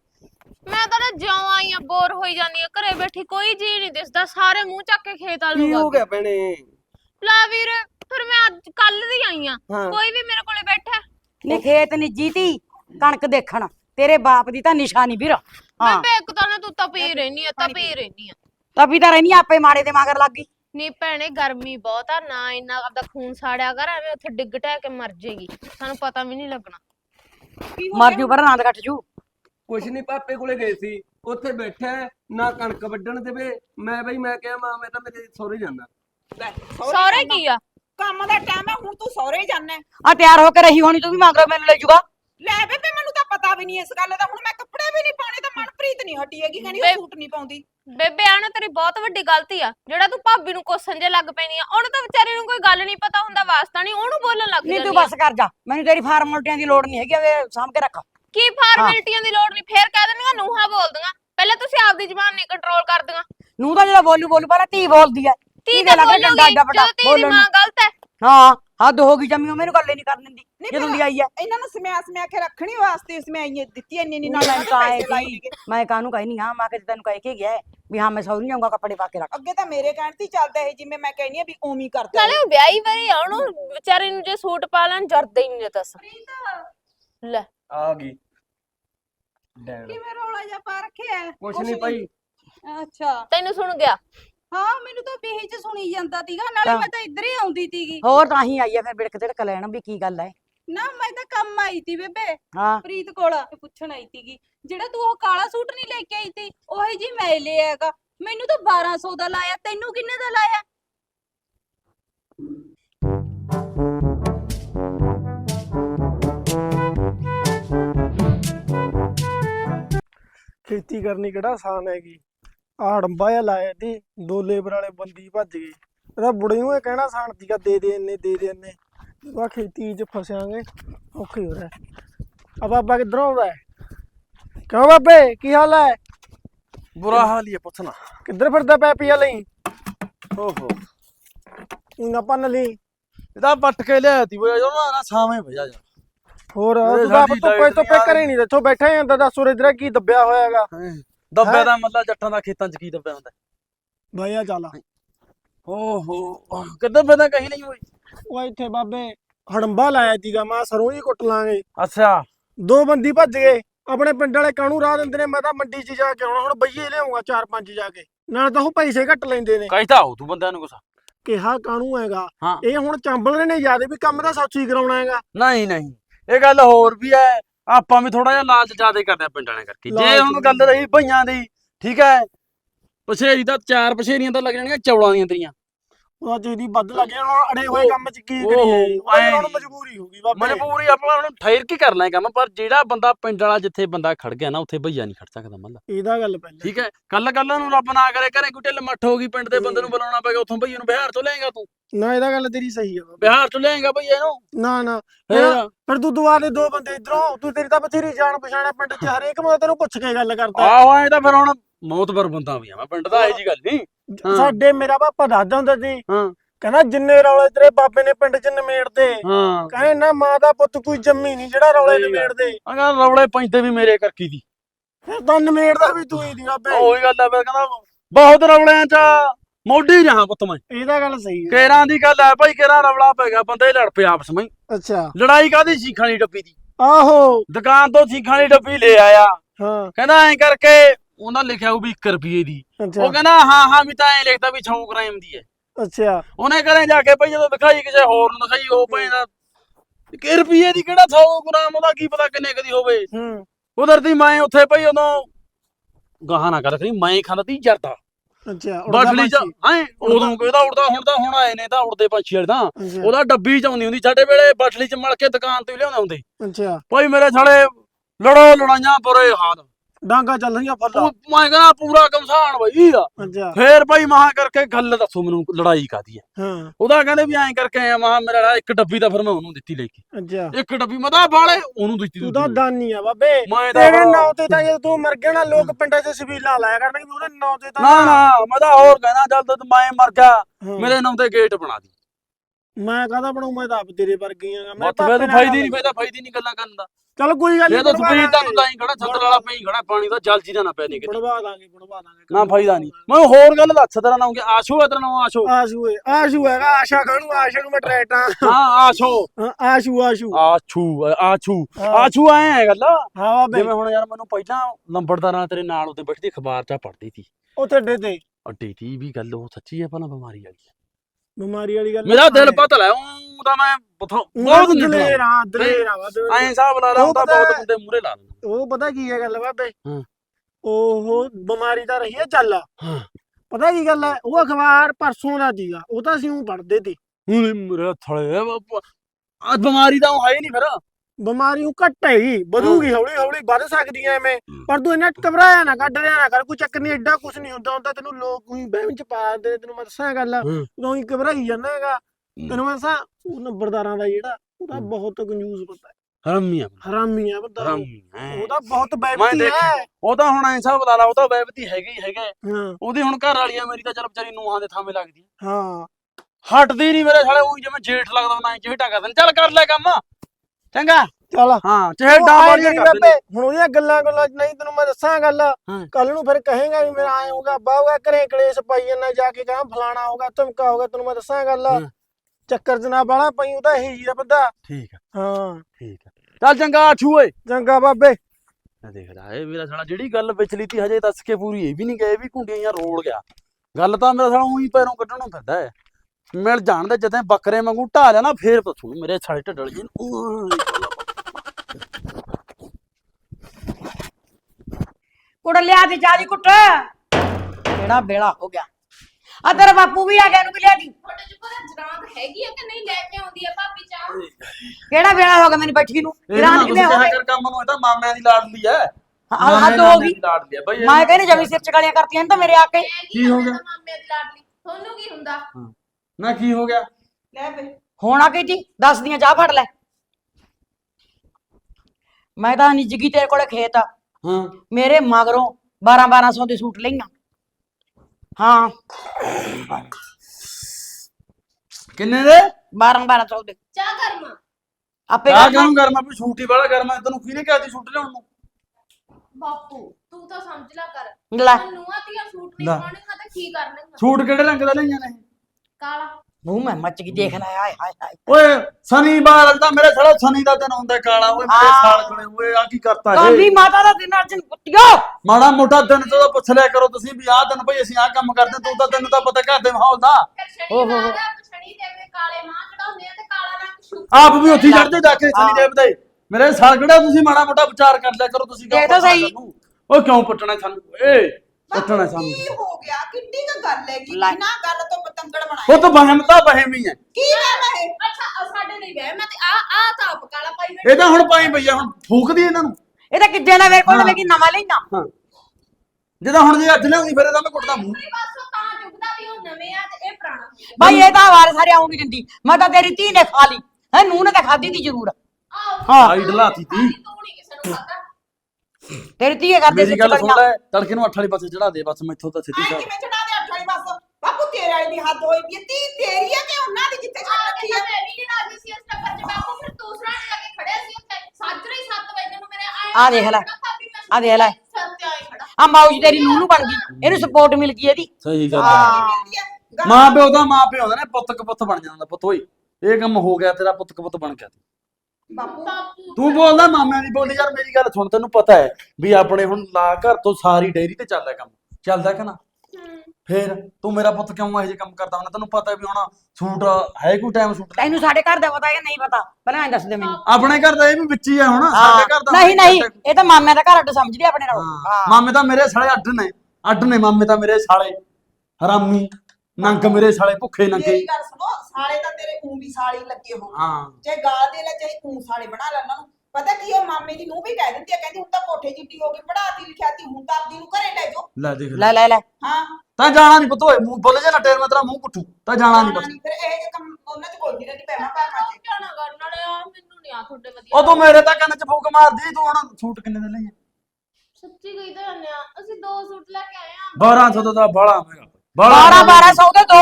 ਮੈਂ ਤਾਂ ਨਾ ਜਿਉਂ ਆਈ ਆ ਬੋਰ ਹੋਈ ਜਾਂਦੀ ਆ ਘਰੇ ਬੈਠੀ ਕੋਈ ਜੀ ਨਹੀਂ ਦਿਸਦਾ ਸਾਰੇ ਮੂੰਹ ਚੱਕ ਕੇ ਖੇਤ ਵੱਲ ਕੀ ਨੂੰ ਹੋ ਵਗ ਗਏ ਗਿਆ ਭੈਣੇ? ਲਾ ਵੀਰ ਫਿਰ ਮੈਂ ਅੱਜ ਕੱਲ ਦੀ ਆਈ ਆ। ਹਾਂ। ਕੋਈ ਵੀ ਮੇਰੇ ਕੋਲੇ ਬੈਠਾ ਨੀ ਖੇਤ ਨੀ ਜੀਤੀ ਕਣਕ ਦੇਖਣ। ਤੇਰੇ ਬਾਪ ਦੀ ਤਾਂ ਨਿਸ਼ਾਨੀ ਵੀਰ। ਹਾਂ। ਬੇਬੇ ਇੱਕ ਤਾਂ ਨਾ ਤੂੰ ਤਪੀ ਰਹਿਨੀ ਆ ਤਪੀ ਰਹਿਨੀ ਆ। ਤਬੀ ਤਾਂ ਰਹਿਨੀ ਆਪੇ ਮਾੜੇ ਦੇ ਮਗਰ ਲੱਗ ਗਈ। ਨੀ ਭੈਣੇ ਗਰਮੀ ਬਹੁਤ ਆ ਨਾ ਇੰਨਾ ਆਪਦਾ ਖੂਨ ਸਾੜਿਆ ਕਰ ਐਵੇਂ ਉੱਥੇ ਡਿੱਗ ਟਹਿ ਕੇ ਮਰ ਜੇਗੀ ਸਾਨੂੰ ਪਤਾ ਵੀ ਨਹੀਂ ਲੱਗਣਾ। ਮਰ ਜੂ ਪਰ ਆਨੰਦ ਘਟ ਜੂ। ਕੁਛ ਨਹੀਂ ਪਾਪੇ ਕੋਲੇ ਗਏ ਸੀ ਉੱਥੇ ਬੈਠਾ ਹੈ, ਨਾ ਕਣਕ ਵੱਢਣ ਦੇਵੇ ਮੈਂ ਬਈ ਮੈਂ ਕਿਹਾ ਮਾਂ ਮੈਂ ਤਾਂ ਮੇਰੇ ਸਹੁਰੇ ਜਾਣਾ ਸਹੁਰੇ ਕੀ ਆ? ਕੰਮ ਦਾ ਟਾਈਮ ਹੈ ਹੁਣ ਤੂੰ ਸਹੁਰੇ ਜਾਣਾ ਆ ਤਿਆਰ ਹੋ ਕੇ ਰਹੀ ਹੋਣੀ ਤੂੰ ਵੀ ਮਗਰੋਂ ਮੈਨੂੰ ਲੈ ਜੂਗਾ। ਲੈ ਬੇਬੇ ਮੈਨੂੰ ਤਾਂ ਪਤਾ ਵੀ ਨਹੀਂ ਇਸ ਗੱਲ ਦਾ। ਹੁਣ ਮੈਂ ਕੱਪੜੇ ਵੀ ਨਹੀਂ ਪਾਉਣੇ ਤਾਂ ਮਨਪ੍ਰੀਤ ਨਹੀਂ ਹਟੀ ਹੈਗੀ ਕਹਿੰਦੀ ਬੇ- ਉਹ ਸੂਟ ਨਹੀਂ ਪਾਉਂਦੀ। ਬੇਬੇ ਆ ਨਾ ਤੇਰੀ ਬਹੁਤ ਵੱਡੀ ਗਲਤੀ ਆ। ਜਿਹੜਾ ਤੂੰ ਭਾਬੀ ਨੂੰ ਕੋਸਣ ਜੇ ਲੱਗ ਪੈਣੀ ਆ ਉਹਨੂੰ ਤਾਂ ਵਿਚਾਰੀ ਨੂੰ ਕੋਈ ਗੱਲ ਨਹੀਂ ਪਤਾ ਹੁੰਦਾ ਵਾਸਤਾ ਨਹੀਂ ਉਹਨੂੰ ਬੋਲਣ ਲੱਗ ਨਹੀਂ ਤੂੰ ਜਾਂਦੀ ਆ। ਬਸ ਕਰ ਜਾ। ਮੈਨੂੰ ਤੇਰੀ ਫਾਰਮਲਟੀਆਂ ਦੀ ਲੋੜ ਨਹੀਂ ਹੈਗੀ ਵੇ ਸਾਂਭ ਕੇ ਰੱਖ। ਕੀ ਫਾਰਮੈਲਿਟੀਆਂ ਦੀ ਲੋੜ ਨਹੀਂ ਫੇਰ ਕਹਿ ਦਿੰਦੀਆਂ ਨੂੰਹਾਂ ਬੋਲਦੀਆਂ। ਪਹਿਲਾਂ ਤੁਸੀਂ ਆਪਦੀ ਜ਼ੁਬਾਨ ਨਹੀਂ ਕੰਟਰੋਲ ਕਰਦੀਆਂ। ਨੂੰ ਤਾਂ ਜਦੋਂ ਬੋਲੂ ਬੋਲੂ ਪਹਿਲਾਂ ਧੀ ਬੋਲਦੀ ਐ ਧੀ ਧੀ ਦੇ ਤਾਂ ਲੱਗੇ ਡੰਡਾ ਬੋਲੂਗੀ ਏਡਾ ਵੱਡਾ ਜਦੋਂ ਧੀ ਦੀ ਬੋਲਣ ਮਾਂ। ਗਲਤ ਹੈ। ਹਾਂ। ਹੱਦ ਹੋ ਗਈ ਜੰਮੀ ਉਹ ਮੈਨੂੰ ਗੱਲ ਹੀ ਨਹੀਂ ਕਰਨ ਦਿੰਦੀ ਜਦੋਂ ਦੀ ਆਈ ਐ ਇਹਨਾਂ ਨੂੰ ਸਮਿਆ ਸਮਿਆ ਕੇ ਰੱਖਣੀ ਵਾਸਤੇ ਸਮਿਆਈਆਂ ਦਿੱਤੀ ਇੰਨੀ ਨਹੀਂ ਨਾਲ ਮੈਂ ਪੈਸੇ ਲਾਈ ਸੀਗੇ। ਮੈਂ ਕਾਹਨੂੰ ਕਹੀ ਨਹੀਂ ਹਾਂ ਮੈਂ ਕਿ ਤੈਨੂੰ ਕਹਿ ਕੇ ਗਿਆ ਹੈ ਵੀ ਹਾਂ ਮੈਂ ਸੌਰੀ ਜਾਊਂਗਾ ਕੱਪੜੇ ਪਾ ਕੇ ਰੱਖ। ਅੱਗੇ ਤਾਂ ਮੇਰੇ ਕਹਿਣ ਤੇ ਹੀ ਚੱਲਦਾ ਇਹ ਜਿਵੇਂ ਮੈਂ ਕਹਿੰਦੀ ਆ ਵੀ ਹੀ ਕਰਦਾ ਨਾਲੇ ਉਹ ਵਿਆਹੀ ਵਾਰੀ ਆ ਉਹਨੂੰ ਵਿਚਾਰੀ ਨੂੰ ਜੇ ਸੂਟ ਪਾ ਲੈਣ ਜਰਦੇ ਹੀ ਨਹੀਂ ਦੱਸ। ਲੈ। ਆ ਗਈ। ਡੈਣ ਕਿਵੇਂ ਰੌਲਾ ਜਿਹਾ ਪਾ ਰੱਖਿਆ? ਕੁਛ ਨਹੀਂ ਭਾਈ। ਅੱਛਾ। ਤੈਨੂੰ ਸੁਣ ਗਿਆ। ਹਾਂ ਮੈਨੂੰ ਤਾਂ ਬੇਹੀ ਚ ਸੁਣੀ ਜਾਂਦਾ ਸੀਗਾ ਨਾਲੇ ਤਾਂ- ਮੈਂ ਤਾਂ ਇੱਧਰ ਹੀ ਆਉਂਦੀ ਸੀਗੀ। ਹੋਰ ਤਾਂ ਹੀ ਆਈ ਐ ਫਿਰ ਬਿੜਕ ਤਿੜਕ ਲੈਣ ਵੀ ਕੀ ਗੱਲ ਐ। ਨਾ ਮੈਂ ਤਾਂ ਕੰਮ ਆਈ ਤੀ ਬੇਬੇ ਹਾਂ। ਪ੍ਰੀਤ ਕੋਲ ਪੁੱਛਣ ਆਈ ਸੀਗੀ। ਜਿਹੜਾ ਤੂੰ ਉਹ ਕਾਲਾ ਸੂਟ ਨਹੀਂ ਲੈ ਕੇ ਆਈ ਤੀ ਉਹੀ ਜੀ ਮੈਂ ਲਿਆ ਹੈਗਾ ਮੈਨੂੰ ਤਾਂ 1200 ਦਾ ਲਾਇਆ ਤੈਨੂੰ ਕਿੰਨੇ ਦਾ ਲਾਇਆ? ਖੇਤੀ ਕਰਨੀ ਕਿਹੜਾ ਆਸਾਨ ਹੈਗੀ? ਆੜੰਬਾ ਜਿਹਾ ਲਾਇਆ ਦੀ ਦੋ ਲੇਬਰ ਵਾਲੇ ਬੰਦੀ ਭੱਜ ਗਏ। ਇਹਦਾ ਬੁੜੇ ਨੂੰ ਇਹ ਕਹਿਣਾ ਆਸਾਨ ਸੀਗਾ ਦੇ ਦੇ ਇੰਨੇ ਦੇ ਦੇ ਇੰਨੇ। ਵਾ ਖੇਤੀ 'ਚ ਫਸਿਆਂਗੇ ਔਖੇ ਹੋ ਰਿਹਾ। ਆ ਬਾਬਾ ਕਿੱਧਰੋਂ ਆਉਂਦਾ ਹੈ? ਕਿਉਂ ਬਾਬੇ? ਕੀ ਹਾਲ ਹੈ? ਬੁਰਾ ਹਾਲ ਹੀ ਹੈ ਪੁੱਛਣਾ ਕਿੱਧਰ ਫਿਰਦਾ ਪੈ ਪੀਆ ਲਈ ਓਹੋ। ਇਹਨਾਂ ਪੰਨ ਲਈ। ਇਹਦਾ ਪੱਟ ਕੇ ਲਿਆ ਤੀ ਉਹ ਨਾ ਨਾ ਸਾਵੇਂ ਭਜਾ ਜਾ। ਹੋਰ ਤੂੰ ਤਾਂ ਸਾਡੀ ਧੁੱਪੇ ਧੁੱਪੇ ਨਹੀਂ ਘਰੇ ਨਹੀਂ ਦੱਸੋ ਬੈਠਾ ਜਾਂਦਾ ਦੱਸ ਉਰੇ ਕੀ ਦੱਬਿਆ ਹੋਇਆ ਹੈਗਾ। ਦੱਬਿਆ ਦਾ ਮਤਲਬ ਜੱਟਾਂ ਦਾ ਖੇਤਾਂ 'ਚ ਕੀ ਦੱਬਿਆ ਹੁੰਦਾ? ਭਾਈਆ ਚੱਲ। ਓਹੋ ਕਿੱਦਾਂ ਫੇਦਾ ਕਹੀ ਨਹੀਂ ਹੋਈ ਉਹ ਇੱਥੇ ਬਾਬੇ ਹੜੰਬਾ ਲਾਇਆ ਸੀਗਾ ਮੈਂ ਸਰੋਂ ਹੀ ਕੁੱਟ ਲਾਂਗੇ। ਅੱਛਾ। ਦੋ ਬੰਦੀ ਭੱਜ ਗਏ। ਆਪਣੇ ਪਿੰਡ ਵਾਲੇ ਕਾਹਨੂੰ ਰਾਹ ਦਿੰਦੇ ਨੇ? ਮੈਂ ਤਾਂ ਮੰਡੀ 'ਚ ਜਾ ਕੇ ਆਉਣਾ ਹੁਣ ਬਈਏ ਲਿਆਉਂਗਾ ਚਾਰ ਪੰਜ ਜਾ ਕੇ। ਨਾਲ ਤਾਂ ਉਹ ਪੈਸੇ ਘੱਟ ਲੈਂਦੇ ਨੇ। ਕਹਿਤਾ ਹੋ ਤੂੰ ਬੰਦਿਆਂ ਨੂੰ ਕੁਛ। ਕਿਹਾ ਕਾਹਨੂੰ ਹੈਗਾ? ਹਾਂ। ਇਹ ਹੁਣ ਚੰਬਲ ਨੇ ਜਿਆਦੇ ਵੀ ਕੰਮ ਤਾਂ ਸੌਚੀ ਕਰਾਉਣਾ ਹੈਗਾ। ਨਹੀਂ ਨਹੀਂ। ਇਹ ਗੱਲ ਹੋਰ ਵੀ ਹੈ। ਆਪਾਂ ਵੀ ਥੋੜਾ ਜਿਹਾ ਲਾਲਚ ਜ਼ਿਆਦਾ ਕਰਦੇ ਆ ਪਿੰਡਾਂ ਨੇ ਕਰਕੇ। ਜੇ ਹੁਣ ਗੱਲ ਰਹੀ ਭਈਆਂ ਦੀ ਠੀਕ ਹੈ? ਪਛੇਰੀ ਤਾਂ ਚਾਰ ਪਛੇਰੀਆਂ ਤਾਂ ਲੱਗ ਜਾਣਗੀਆਂ ਚੌਲਾਂ ਦੀਆਂ ਤੇਰੀਆਂ। ਉਹਦਾ ਚੀਜ਼ ਦੀ ਵੱਧ ਲੱਗਿਆ ਹੁਣ ਅੜੇ ਹੋਏ ਕੰਮ 'ਚ ਕੀ ਕਰੀਏ? ਹੁਣ ਨੀ। ਮਜਬੂਰੀ ਹੋ ਗਈ ਬਾਬੇ। ਮਜਬੂਰੀ ਆਪਾਂ ਹੁਣ ਠਹਿਰ ਕੇ ਕਰ ਲੈ ਕੰਮ ਪਰ ਜਿਹੜਾ ਬੰਦਾ ਪਿੰਡ ਵਾਲਾ ਜਿੱਥੇ ਬੰਦਾ ਖੜ ਗਿਆ ਨਾ ਉੱਥੇ ਭਈਆ ਨਹੀਂ ਖੜ ਸਕਦਾ ਮੱਲਾ ਇਹਦਾ ਗੱਲ ਪਹਿਲਾਂ। ਠੀਕ ਹੈ ਕੱਲ ਕੱਲ ਨੂੰ ਰੱਬ ਨਾ ਕਰੇ ਘਰੇ ਕੋਈ ਢਿੱਲ ਮੱਠ ਹੋ ਗਈ ਪਿੰਡ ਦੇ ਬੰਦੇ ਨੂੰ ਬੁਲਾਉਣਾ ਪੈ ਗਿਆ ਉੱਥੋਂ ਭਈਏ ਨੂੰ ਬਿਹਾਰ ਤੋਂ ਲਿਆਏਗਾ ਤੂੰ। ਨਾ ਇਹਦਾ ਗੱਲ ਤੇਰੀ ਸਹੀ ਹੈ ਬਾਬੇ। ਬਿਹਾਰ ਤੋਂ ਲਿਆਏਗਾ ਭਈਏ ਨੂੰ। ਨਾ ਨਾ। ਫਿਰ? ਤੂੰ ਦੁਆ ਦੇ ਦੋ ਬੰਦੇ ਇਧਰੋਂ ਤੂੰ ਤੇਰੀ ਤਾਂ ਬਥੇਰੀ ਜਾਣ ਪਛਾਣ ਪਿੰਡ 'ਚ ਹਰੇਕ ਬੰਦਾ ਤੈਨੂੰ ਪੁੱਛ ਕੇ ਗੱਲ ਕਰਦਾ। ਆਹੋ ਐ ਤਾਂ ਫਿਰ ਹੁਣ ਮੌਤਬਰ ਬੰਦਾ ਵੀ ਆ। ਮੈਂ ਪਿੰਡ ਦਾ ਇਹ ਜੀ ਗੱਲ ਨਹੀਂ। ਹਾਂ। ਸਾਡੇ ਮੇਰਾ ਪਾਪਾ ਦੱਸਦਾ ਹੁੰਦਾ ਸੀ। ਹਾਂ। ਕਹਿੰਦਾ ਜਿੰਨੇ ਰੌਲੇ ਤੇਰੇ ਬਾਬੇ ਨੇ ਪਿੰਡ 'ਚ ਨਿਮੇੜਦੇ। ਹਾਂ। ਕਹੇ ਨਾ ਮਾਂ ਦਾ ਪੁੱਤ ਕੋਈ ਜੰਮੀ ਨਹੀਂ ਜਿਹੜਾ ਰੌਲੇ ਸਹੀ ਗੱਲ। ਨਿਮੇੜਦੇ। ਅਗਰ ਰੌਲੇ ਪੈਂਦੇ ਵੀ ਮੇਰੇ ਕਰਕੀ ਦੀ। ਫਿਰ ਤਾਂ ਨਿਮੇੜਦਾ ਵੀ ਤੂੰ ਹੀ ਦੀ ਬਾਬੇ। ਉਹੀ ਗੱਲ ਆ ਫਿਰ ਕਹਿੰਦਾ ਬਹੁਤ ਰੌਲਿਆਂ ਚ ਮੋਢੀ ਰਹਾ ਪੁੱਤ ਮੈਂ। ਇਹਦਾ ਗੱਲ ਸਹੀ ਹੈ ਕੇਰਾਂ ਦੀ ਗੱਲ ਹੈ ਭਾਈ ਕੇਰਾਂ ਰੌਲਾ ਪੈ ਗਿਆ ਬੰਦੇ ਲੜ ਪਏ ਆਪਸ ਵਿੱਚ। ਅੱਛਾ। ਲੜਾਈ ਕਾਦੀ ਸੀਖਾਂ ਦੀ ਡੱਬੀ ਦੀ? ਆਹੋ। ਦੁਕਾਨ ਤੋਂ ਸੀਖਾਂ ਦੀ ਡੱਬੀ ਲੈ ਆਇਆ। ਹਾਂ। ਕਹਿੰਦਾ ਐਂ ਕਰਕੇ ਉਹਨਾਂ ਲਿਖਿਆ ਉਹ ਵੀ 1 ਰੁਪਏ ਦੀ। ਉਹ ਕਹਿੰਦਾ ਹਾਂ ਹਾਂ ਵੀ ਤਾਂ ਐਂ ਲਿਖਦਾ ਵੀ ਛੌਂਕ ਰਾਈਮ ਦੀ ਹੈ। ਅੱਛਾ। ਉਹਨੇ ਘਰੇ ਜਾ ਕੇ ਭਾਈ ਜਦੋਂ ਦਿਖਾਈ ਕਿਸੇ ਹੋਰ ਨੂੰ ਦਿਖਾਈ ਉਹ ਪੈਂਦਾ 1 ਰੁਪਏ ਦੀ ਕਿਹੜਾ 100 ਗ੍ਰਾਮ ਉਹਦਾ ਕੀ ਪਤਾ ਕਿੰਨੇ ਕਦੀ ਹੋਵੇ। ਹੂੰ। ਉਧਰ ਦੀ ਮੈਂ ਉੱਥੇ ਭਾਈ ਉਦੋਂ ਗਾਹਾਂ ਨਾ ਕਰ ਰਹੀ ਮੈਂ ਖਾਂਦਾ ਤੀ ਜਰਦਾ। ਅੱਛਾ ਬਸਲੀ ਚ। ਹੈ ਉਦੋਂ ਕਿਹਦਾ ਉੜਦਾ ਹੁਣ ਤਾਂ ਹੁਣ ਆਏ ਨੇ ਤਾਂ ਉੜਦੇ ਪੰਛੀ ਵਾਲੇ ਤਾਂ। ਉਹਦਾ ਡੱਬੀ ਚ ਆਉਂਦੀ ਹੁੰਦੀ ਸਾਡੇ ਵੇਲੇ ਬਸਲੀ ਚ ਮਲ ਕੇ ਦੁਕਾਨ ਤੋਂ ਲਿਆਉਂਦੇ ਹੁੰਦੇ। ਅੱਛਾ। ਭਾਈ ਮੇਰੇ ਸਾਲੇ ਲੜੋ ਲੜਾਈਆਂ ਬੁਰੇ ਹਾਲ। ਡਾਂਗਾ ਚੱਲ ਰਹੀਆਂ ਫੱਲਾ। ਉਹ ਮੈਂ ਕਹਿੰਦਾ ਪੂਰਾ ਕਮਸਾਨ ਬਈ ਦਾ ਅੱਛਾ। ਫੇਰ ਭਾਈ ਮਹਾ ਕਰਕੇ ਗੱਲ ਦੱਸੋ ਮੈਨੂੰ ਲੜਾਈ ਕਾਦੀ ਹੈ ਹਾਂ। ਉਹਦਾ ਕਹਿੰਦੇ ਵੀ ਐਂ ਕਰਕੇ ਆਇਆ ਮਹਾ ਮੇਰਾ ਜਿਹੜਾ ਇੱਕ ਡੱਬੀ ਤਾਂ ਫਿਰ ਮੈਂ ਉਹਨੂੰ ਦਿੱਤੀ ਲੈ ਕੇ। ਅੱਛਾ। ਇੱਕ ਡੱਬੀ ਮੈਂ ਤਾਂ ਬਾਲੇ ਉਹਨੂੰ ਦਿੱਤੀ ਤੂੰ ਤਾਂ ਦੂਜੀ। ਦਾਨੀ ਆ ਬਾਬੇ। ਮੈਂ ਤਾਂ ਤੇਰੇ ਨਾਂ ਤੇ ਤਾਂ ਜੇ ਤੂੰ ਮਰ ਗਿਆ ਨਾ ਲੋਕ ਪਿੰਡਾਂ 'ਚ ਸਬੀਲਾਂ ਲਾਇਆ ਕਰਨਗੇ ਵੀ ਉਹਦੇ ਨਾਂ ਤੇ ਤਾਂ ਨਾ ਨਾ ਮੈਂ ਤਾਂ ਹੋਰ ਕਹਿਣਾ ਜਦ ਤੱਕ ਮੈਂ ਮਰ ਗਿਆ ਹਾਂ। ਮੇਰੇ ਨਾਮ ਤੇ ਗੇਟ ਬਣਾ ਦੀ। ਮੈਂ ਕਹਦਾ ਬਣਾਉ ਮੈਂ ਤਾਂ ਆਪ ਤੇਰੇ ਵਰਗੀ ਆ। ਮੈਂ ਮਤ ਤੂੰ ਫਾਇਦੀ ਨਹੀਂ ਫਾਇਦਾ ਫਾਇਦੀ ਨਹੀਂ ਗੱਲਾਂ ਕਰਨ ਦਾ। ਚਲ ਕੋਈ ਗੱਲ ਇਹ ਤਾਂ ਬਣਵਾ ਸਪੀਡ ਤਾਂ। ਤੂੰ ਤਾਂ ਹੀ ਖੜਾ ਛੱਤਰ ਵਾਲਾ ਪਈ ਖੜਾ ਪਾਣੀ ਦਾ ਜਲ ਜੀਦਾ ਨਾ ਪੈ ਨਹੀਂ ਕਿਤੇ। ਬਣਵਾ ਦਾਂਗੇ ਬਣਵਾ ਦਾਂਗੇ ਨਾ ਫਾਇਦਾ ਨਹੀਂ। ਮੈਂ ਹੋਰ ਗੱਲ ਦੱਸ ਤੇਰਾ ਨਾਮ ਕਿ? ਆਸ਼ੂ ਹੈ ਤੇਰਾ ਨਾਮ ਆਸ਼ੂ? ਆਸ਼ੂ ਏ ਆਸ਼ੂ ਹੈਗਾ ਆਸ਼ਾ ਖਾਣੂ ਆਸ਼ਾ ਨੂੰ ਮੈਂ ਟਰੈਟਾਂ ਹਾਂ ਆਸ਼ੂ। ਹਾਂ, ਆਸ਼ੂ ਆਸ਼ੂ। ਆਛੂ ਆਛੂ ਹਾਂ। ਆਛੂ ਐ ਹੈ ਗੱਲ। ਹਾਂ ਬਾਬੇ। ਜਿਵੇਂ ਹੁਣ ਯਾਰ ਮੈਨੂੰ ਪਹਿਲਾਂ ਲੰਬੜਦਾਰਾਂ ਤੇਰੇ ਨਾਲ ਉੱਤੇ ਬੈਠੀ ਅਖਬਾਰ ਚ ਪੜ੍ਹਦੀ ਸੀ ਉੱਥੇ ਡੇ ਤੇ। ਅੱਡੇ ਦੀ ਵੀ ਗੱਲ ਉਹ ਸੱਚੀ ਹੈ ਪਹਿਲਾਂ ਬਿਮਾਰੀ ਵਾਲੀ ਬਿਮਾਰੀ ਵਾਲੀ ਗੱਲ ਮੇਰਾ ਦਿਲ ਪਤਾ ਲੈ ਉਹ ਤਾਂ ਮੈਂ ਬਥੋ- ਬਹੁਤ ਦਲੇਰ ਆ ਦਲੇਰ ਆ ਐਂ ਹਿਸਾਬ ਲਾ ਲਾ ਉਹ ਉਹ ਤਾਂ ਬਹੁਤ ਹੈ- ਬੰਦੇ ਮੂਰੇ ਲਾ ਉਹ ਪਤਾ ਕੀ ਹੈ ਗੱਲ ਬਾਬੇ? ਹਾਂ। ਉਹ ਬਿਮਾਰੀ ਤਾਂ ਰਹੀ ਹੈ ਚੱਲ। ਹਾਂ। ਪਤਾ ਕੀ ਗੱਲ ਹੈ? ਉਹ ਅਖਬਾਰ ਪਰਸੋਂ ਦਾ ਸੀਗਾ ਉਹ ਤਾਂ ਅਸੀਂ ਪੜ੍ਹਦੇ ਤੇ ਹੁਣ ਮੇਰੇ ਥਲੇ ਆ ਬਿਮਾਰੀ ਤਾਂ ਉਹ ਹੈ ਹੀ ਨਹੀਂ ਫਿਰ। ਬਿਮਾਰੀ ਉਹ ਘੱਟ ਹੈਗੀ ਵਧੂਗੀ ਹੌਲੀ ਹੌਲੀ ਵੱਧ ਸਕਦੀ ਐ ਐਵੇਂ। ਪਰ ਤੂੰ ਇਹਨਾਂ ਘਬਰਾਇਆ ਨਾ ਕੱਢ ਰਿਆ ਨਾ ਕਰ ਕੋਈ ਚੱਕਰ ਨਹੀਂ ਐਡਾ ਕੁਝ ਨਹੀਂ ਹੁੰਦਾ ਹੁੰਦਾ ਤੈਨੂੰ ਲੋਕ ਕੋਈ ਬਹਿਮ ਚ ਪਾ ਦਿੰਦੇ ਨੇ, ਤੈਨੂੰ ਮੈਂ ਦੱਸਾਂ ਗੱਲ। ਹੂੰ। ਤੂੰ ਹੀ ਘਬਰਾਈ ਜਾਂਦਾ ਹੈਗਾ ਤੈਨੂੰ ਮੈਂ ਦੱਸਾਂ ਉਹ ਨੰਬਰਦਾਰਾਂ ਦਾ ਜਿਹੜਾ ਉਹਦਾ ਹੂੰ। ਬਹੁਤ ਕੰਜੂਸ ਬੰਦਾ ਹੈ। ਹਰਾਮੀ ਆ ਹਰਾਮੀ ਹੈ ਬੰਦਾ ਹੈ ਉਹਦਾ ਬਹੁਤ ਦੇਖੀ। ਹੈ। ਉਹ ਤਾਂ ਹੁਣ ਐਂ ਹਿਸਾਬ ਲਾ ਲਾ ਉਹ ਤਾਂ ਹੈਗੀ ਹੀ ਹੈਗਾ। ਹਾਂ। ਉਹਦੀ ਹੁਣ ਘਰ ਵਾਲੀ ਆ ਮੇਰੀ ਤਾਂ ਚੱਲ ਵਿਚਾਰੀ ਨੂੰਹਾਂ ਦੇ ਥਾਵੇਂ ਲੱਗਦੀ। ਹਾਂ। ਹਟਦੀ ਨਹੀਂ ਮੇਰੇ ਸਾਲੇ ਉਹੀ ਜਿਵੇਂ ਜੇਠ ਲੱਗਦਾ ਹੁੰਦਾ ਐਂ ਚਿਹਟਾ ਕਰ ਦਿੰਦੇ ਚੱਲ ਕਰ ਲੈ ਕੰਮ। ਚੰਗਾ? ਚੱਲ। ਹਾਂ ਚਿਹਟਾ ਉਹ ਆਏਂ ਵਾਲੀਆਂ ਕਰੀ ਕਰ ਬਾਬੇ, ਹੁਣ ਉਹਦੀਆਂ ਗੱਲਾਂ ਗੱਲਾਂ ਚ ਨਹੀਂ ਤੈਨੂੰ ਮੈਂ ਦੱਸਾਂ ਗੱਲ। ਹਾਂ। ਕੱਲ ਨੂੰ ਫਿਰ ਕਹੇਗਾ ਵੀ ਮੇਰਾ ਆਏ ਹੋਗਾ ਬਾਹੂਗਾ ਘਰੇ ਕਲੇਸ਼ ਪਾਈ ਜਾਂਦਾ ਜਾ ਕੇ ਕਹਾਂ ਫਲਾਣਾ ਹੋਗਾ ਧਮਕਾ ਹੋਗਾ ਤੈਨੂੰ ਮੈਂ ਦੱਸਾਂ ਗੱਲ। ਹਾਂ। ਚੱਕਰ ਜਨਾ ਬਾਲਾ ਪਈ ਉਹਦਾ ਇਹੀ ਆ ਬੰਦਾ। ਠੀਕ ਆ। ਹਾਂ। ਠੀਕ ਆ। ਚੱਲ ਚੰਗਾ ਆਛੂ ਓਏ। ਚੰਗਾ ਬਾਬੇ। ਮੈਂ ਦੇਖਦਾ ਇਹ ਮੇਰਾ ਸਾਲਾ ਜਿਹੜੀ ਗੱਲ ਵਿਚਲੀ ਤੀ ਹਜੇ ਦੱਸ ਕੇ ਪੂਰੀ ਇਹ ਵੀ ਨਹੀਂ ਗਏ ਵੀ ਕੁੰਡੀਆਂ ਜਾਂ ਰੋਲ ਗਿਆ। ਗੱਲ ਤਾਂ ਮੇਰਾ ਸਾਲਾ ਉਹੀ ਪੈਰੋਂ ਕੱਢਣ ਫਿਰਦਾ ਹੈ। ਮਿਲ ਜਾਣ ਦੇ ਜਦੇ ਬੱਕਰੇ ਵਾਂਗੂ ਢਾ ਲਿਆ ਨਾ ਫੇਰ ਪਛੂ ਮੇਰੇ ਸਾਲੇ ਢੱਡਲ ਜੀ ਨੂੰ। ਕੁੜ ਲਿਆ ਦੇ ਜਾਦੀ ਕੁੱਟ। ਕਿਹੜਾ ਬੇੜਾ ਹੋ ਗਿਆ। ਆ ਤੇਰਾ ਬਾਪੂ ਵੀ ਆ ਗਿਆ ਇਹਨੂੰ ਵੀ ਲਿਆ ਦੀ। ਤੁਹਾਡੇ ਚ ਪਤਾ ਜਰਾਂਦ ਹੈਗੀ ਆ ਕਿ ਨਹੀਂ ਲੈ ਕੇ ਆਉਂਦੀ ਆ ਭਾਬੀ ਚਾਹ? ਕਿਹੜਾ ਬੇੜਾ ਹੋ ਗਿਆ ਮੈਨੂੰ ਬੈਠੀ ਨੂੰ? ਨਾ ਕਿਵੇਂ ਹੋ ਕਰ ਕੰਮ ਨੂੰ ਇਹ ਤਾਂ ਮਾਮਿਆਂ ਦੀ ਲਾਡਲੀ ਮਾਮਿਆਂ ਹੱਦ ਹੋ ਗਈ ਮੈਂ ਕਹਿੰਦੀ ਜਮੀ ਸਿਰ ਚ ਗਾਲੀਆਂ ਕਰਤੀਆਂ ਨੇ ਤਾਂ ਮੇਰੇ ਆ ਕੇ। ਕੀ ਹੋ ਗਿਆ? ਮਾਮੇ ਦੀ ਲਾਡਲੀ। ਤੁਹਾਨੂੰ ਕੀ ਹੁੰਦਾ? ਨਾ ਕੀ ਹੋ ਗਿਆ? ਲੈ ਬੇ ਹੋਣਾ ਕੀ ਜੀ? ਦੱਸ ਦੀਆਂ ਚਾਹ ਫੜ ਲੈ। ਮੈਂ ਤਾਂ ਨਿੱਜਗੀ ਤੇਰੇ ਕੋਲੇ ਖੇਤ। ਆ ਹਾਂ। ਮੇਰੇ ਮਗਰੋਂ 12 1200 ਦੇ ਸੂਟ ਲਈਆਂ। ਹਾਂ। ਕਿੰਨੇ ਦੇ? 12 1200 ਦੇ। ਚਾਹ ਕਰਮਾ। ਆਪੇ ਆ ਕਰ ਕੰਮ ਕਰ ਮੈਂ ਵੀ ਛੂਟੀ ਵਾਲਾ ਕਰ ਮੈਂ ਤੈਨੂੰ ਕਿਹਨੇ ਕਿਹਾ ਸੀ ਛੁੱਟ ਲਿਆਉਣ ਨੂੰ? ਬਾਪੂ ਤੂੰ ਤਾਂ ਸਮਝ ਲਾ ਕਰ। ਲੈ। ਨੂੰਹਾਂ ਧੀਆਂ ਸੂਟ ਨਹੀਂ ਲੈ। ਪਾਉਣੀਆਂ ਤਾਂ ਕੀ ਕਰਨਗੀਆਂ? ਛੂਟ ਕਿਹੜੇ ਰੰਗ ਦਾ ਲਈਆਂ ਨੇ? ਕਾਲਾ। ਮੂੰਹ ਮੈਂ ਮੱਚ ਗਈ ਦੇਖ ਲੈ ਆਏ ਹਾਏ ਹਾਏ ਓਏ ਸ਼ਨੀਵਾਰ ਦਾ ਮੇਰੇ ਸਾਲਾ ਸ਼ਨੀ ਦਾ ਦਿਨ ਹੁੰਦਾ ਕਾਲਾ ਓਏ ਮੇਰੇ ਹਾਂ। ਸਾਲ ਖੜੇ ਓਏ ਆ ਕੀ ਕਰਤਾ ਕਾਲੀ ਇਹ ਮਾਤਾ ਦਾ ਦਿਨ ਅਰਜਨ ਕੁੱਤਿਓ ਮਾੜਾ ਮੋਟਾ ਦਿਨ ਤੋਂ ਤਾਂ ਪੁੱਛ ਲਿਆ ਕਰੋ ਤੁਸੀਂ ਵੀ ਆਹ ਦਿਨ ਭਈ ਅਸੀਂ ਆਹ ਕੰਮ ਕਰਦੇ ਤੂੰ ਤਾਂ ਤੈਨੂੰ ਤਾਂ ਪਤਾ ਘਰ ਦੇ ਮਾਹੌਲ ਦਾ। ਫਿਰ ਸ਼ਨੀ ਵਾਰ ਸ਼ਨੀ ਦੇਵ ਦੇ ਕਾਲੇ ਮਾਂ ਚੜਾਉਂਦੇ ਆ ਤੇ ਕਾਲਾ ਰੰਗ ਸ਼ੁਭ ਆਪ ਵੀ ਉੱਥੇ ਚੜਦੇ ਜਾ ਕੇ ਸ਼ਨੀ ਦੇਵ ਦੇ। ਮੇਰੇ ਸਾਲ ਕਿਹੜਾ ਤੁਸੀਂ ਮਾੜਾ ਮੋਟਾ ਵਿਚਾਰ ਕਰ ਲਿਆ ਕਰੋ ਤੁਸੀਂ ਕਿਉਂ ਦੇਖ ਤਾਂ ਪੁੱਟਣਾ ਸਹੀ। ਸਾਨੂੰ? ਓਏ ਕਿਉਂ ਪੁੱਟਣਾ ਸਾਨੂੰ? ਏ ਪੁੱਟਣਾ ਸਾਨੂੰ। ਕੀ ਹੋ ਗਿਆ? ਕਿੱਡੀ ਕੁ ਗੱਲ ਹੈਗੀ? ਲੈ। ਬਿਨਾਂ ਗੱਲ ਤੋਂ ਬਣਾਇਆ ਉਹ ਤਾਂ ਵਹਿਮ ਤਾਂ ਵਹਿਮ ਹੀ ਹੈ ਕੀ ਵਹਿਮ ਹੈ ਅੱਛਾ ਸਾਡੇ ਲਈ ਵਹਿ ਮੈਂ ਤੇ ਆ ਆ ਤਾਂ ਆਪ ਕਾਲਾ ਪਾਈ ਬੈਠੀ। ਇਹ ਤਾਂ ਹੁਣ ਪਾਈ ਪਈ ਆ ਹੁਣ ਫੂਕਦੀ ਇਹਨਾਂ ਨੂੰ। ਇਹ ਤਾਂ ਕਿੱਦੇ ਨਾਲ ਮੇਰੇ ਕੋਲ। ਲਵੇਗੀ ਨਵਾਂ ਲੈਣਾ ਹਾਂ। ਜਿਹਦਾ ਹੁਣ ਜੇ ਅੱਜ ਲਿਆਉਂਦੀ ਫਿਰ ਇਹਦਾ ਮੈਂ ਕੁੱਟਦਾ ਮੂੰਹ। ਬਸ ਉਹ ਤਾਂ ਚੁੱਕਦਾ ਵੀ ਉਹ ਨਵੇਂ ਆ ਤੇ ਇਹ ਪੁਰਾਣਾ ਭਾਈ ਇਹ ਤਾਂ ਵਾਰ ਸਾਰੇ ਆਉਂਗੀ ਦਿੰਦੀ। ਮੈਂ ਤਾਂ ਤੇਰੀ ਧੀ ਨੇ ਖਾ ਲਈ। ਹੈ ਨੂੰਹ ਨੇ ਤਾਂ ਖਾਦੀ ਦੀ ਜ਼ਰੂਰ। ਹਾਂ। ਆਈ ਢਲਾਤੀ ਤੀ। ਤੂੰ ਨਹੀਂ ਕਿਸੇ ਨੂੰ ਤੇਰੀ ਧੀ ਇਹ ਕਰਦੇ ਮੇਰੀ ਗੱਲ ਸੁਣ ਲੈ ਤੜਕੇ ਨੂੰ ਅੱਠ ਵਾਲੀ ਪਾਸੇ ਚੜਾ ਦੇ ਬਸ ਮੈਥੋਂ ਤਾਂ ਸਿੱਧੀ ਐ ਗੱਲ ਕਿਵੇਂ ਚੜਾ ਦੇ ਅੱਠ ਵਾਲੀ ਬੱਸ? ਤੇਰੇ ਵਾਲੀ ਦੀ ਹੱਦ ਹੋਈ ਪਈ ਹੈ, ਤੀ ਤੇਰੀ ਹੈ ਕਿ ਉਹਨਾਂ ਦੀ ਜਿੱਥੇ ਛੱਡ ਆ ਰੱਖੀ ਹੈ? ਮੈਂ ਵੀ ਨਹੀਂ ਰਾਜੀ ਸੀ ਇਸ ਟੱਕਰ ਚ ਬਾਪੂ ਫਿਰ ਦੂਸਰਾ ਨੇ ਜਾ ਕੇ ਖੜਿਆ ਸੀ ਉੱਥੇ। ਸਾਜਰੇ 7 ਵਜੇ ਨੂੰ ਮੇਰੇ ਆਏ ਆਹ ਦੇਖ ਲੈ। ਆਹ ਦੇਖ ਲੈ। ਆ ਮੌਜ ਤੇਰੀ ਨੂੰਹ ਨੂੰ ਬਣ ਗਈ। ਇਹਨੂੰ ਸਪੋਰਟ ਮਿਲ ਗਈ ਇਹਦੀ। ਸਹੀ ਗੱਲ। ਗੱਲ ਮਾਂ ਪਿਓ ਦਾ ਮਾਂ ਪਿਓ ਹੁੰਦਾ ਨੇ ਪੁੱਤ ਕ ਪੁੱਤ ਬਣ ਜਾਂਦਾ ਪੁੱਤ ਓਏ। ਇਹ ਕੰਮ ਹੋ ਗਿਆ ਤੇਰਾ ਪੁੱਤ ਕ ਪੁੱਤ ਬਣ ਗਿਆ। ਬਾਪੂ। ਬਾਪੂ। ਤੂੰ ਬੋਲਦਾ ਮਾਮਿਆਂ ਦੀ ਬੋਲੀ ਯਾਰ ਮੇਰੀ ਗੱਲ ਸੁਣ ਤੈਨੂੰ ਪਤਾ ਹੈ ਵੀ ਆਪਣੇ ਹੁਣ ਲਾ ਘਰ ਤੋਂ ਸਾਰੀ ਡੈਰੀ ਤੇ ਚੱਲਦਾ ਕੰਮ। ਚੱਲਦਾ ਕਿ ਨਾ। ਫੇਰ ਤੂੰ ਮੇਰਾ ਪੁੱਤ ਕਿਉਂ ਇਹੋ ਜਿਹੇ ਕੰਮ ਕਰਦਾ ਹੁੰਦਾ? ਤੈਨੂੰ ਪਤਾ ਵੀ ਹੁਣ ਸੂਟ ਹੈ ਕੋਈ ਟਾਈਮ ਸੂਟ ਦਾ? ਤੈਨੂੰ ਸਾਡੇ ਘਰ ਦਾ ਪਤਾ ਹੈ ਨਹੀਂ ਪਤਾ? ਪਹਿਲਾਂ ਐਂ ਦੱਸ ਦੇ ਮੈਨੂੰ। ਆਪਣੇ ਘਰ ਦਾ ਇਹ ਵੀ ਵਿੱਚ ਹੀ ਹੁਣ ਸਾਡੇ ਘਰ ਦਾ ਨਹੀਂ ਨਹੀਂ ਇਹ ਤਾਂ ਮਾਮਿਆਂ ਦਾ ਘਰ ਅੱਡ ਸਮਝਦੀ ਆ ਆਪਣੇ ਨਾਲ। ਹਾਂ, ਮਾਮੇ ਤਾਂ ਮੇਰੇ ਸਾਲੇ ਅੱਡ ਨੇ ਅੱਡ ਨੇ ਮਾਮੇ ਤਾਂ ਮੇਰੇ ਸਾਲੇ। ਹਰਾਮੀ ਨੰਗ ਮੇਰੇ ਸਾਲੇ ਭੁੱਖੇ ਨੰਗੇ। ਮੇਰੀ ਗੱਲ ਸੁਣੋ ਸਾਲੇ ਤਾਂ ਤੇਰੇ ਊਂ ਵੀ ਸਾਲੀ ਲੱਗੇ ਹੋ ਹਾਂ। ਚਾਹੇ ਗਾਲ ਦੇ ਲੈ ਚਾਹੇ ਊਂ ਸਾਲੇ ਬਣਾ ਲੈ ਉਹਨਾਂ ਨੂੰ। ਪਤਾ ਕੀ ਉਹ ਮਾਮੇ ਦੀ ਨੂੰ ਵੀ ਕਹਿ ਦਿੰਦੀ ਆ ਕਹਿੰਦੀ ਹੁਣ ਤਾਂ ਕੋਠੇ ਜਿੱਡੀ ਹੋ ਗਈ ਪੜਾਤੀ ਲਿਖਿਆਤੀ ਹੁਣ ਤਾਂ ਆਪਦੀ ਨੂੰ ਘਰੇ ਲੈ ਜਾਓ। ਲੈ ਦੇਖ ਲੈ ਲੈ ਲੈ। ਲੈ ਹਾਂ। ਤਾਂ ਜਾਣਾ ਨਹੀਂ ਪੁੱਤ ਓਏ ਮੂੰਹ ਬੋਲੇ ਜੇ ਨਾ ਟੇਰ ਮੈਂ ਤੇਰਾ ਮੂੰਹ ਕੁੱਟੂ ਤਾਂ ਜਾਣਾ ਨਹੀਂ ਪੁੱਤ। ਫਿਰ ਇਹ ਜੇ ਕੰਮ ਉਹਨਾਂ ਚ ਬੋਲਦੀ ਰਹਿੰਦੀ ਪੈਣਾ ਪੈਣਾ ਚ ਜਾਣਾ ਕਰਨ ਵਾਲੇ ਆ ਮੈਨੂੰ ਨਹੀਂ ਆ ਤੁਹਾਡੇ ਵਧੀਆ ਉਹ ਤੂੰ ਮੇਰੇ ਤਾਂ ਕੰਨ 'ਚ ਫੂਕ ਮਾਰਦੀ ਤੂੰ ਹੁਣ ਸੂਟ ਕਿੰਨੇ ਦੇ ਲਈ ਸੱਚੀ ਗਈ ਤਾਂ ਜਾਂਦੇ ਆ ਅਸੀਂ ਦੋ ਸੂਟ ਲੈ ਕੇ ਆਏ ਆ। 1200 ਦਾ ਤਾਂ ਬਾਲਾ ਮੇਰਾ 12 1200 ਦੇ ਦੋ।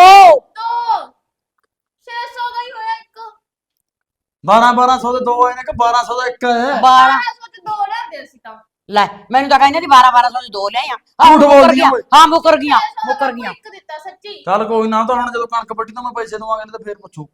ਦੋ 600 ਦਾ ਹੀ ਹੋਇਆ 12 1200 ਦੇ ਦੋ ਆਏ ਨੇ ਕਿ 1200 ਦਾ ਇੱਕ ਹੈ? 12 1200 ਚ ਦੋ ਲੈਂਦੇ ਅਸੀਂ ਤਾਂ। ਲੈ ਮੈਨੂੰ ਤਾਂ ਕਹਿੰਦੇ ਸੀ 12 1200 ਦੇ ਦੋ ਲਿਆਇਆ ਆ ਝੂਠ ਮੁੱਕਰ ਬੋਲਦੀ ਗਿਆ। ਓਏ। ਹਾਂ ਮੁੱਕਰ ਗਿਆ 600 ਦਾ ਮੁੱਕਰ ਬਾਪੂ ਗਿਆ। ਇੱਕ ਦਿੱਤਾ ਸੱਚੀ। ਚੱਲ ਕੋਈ ਨਾ ਤਾਂ ਹੁਣ ਜਦੋਂ ਕਣਕ ਵੱਢੀ ਤਾਂ ਮੈਂ ਪੈਸੇ ਦਵਾਂਗੇ ਨਹੀਂ ਤਾਂ ਫੇਰ ਪੁੱਛੂ।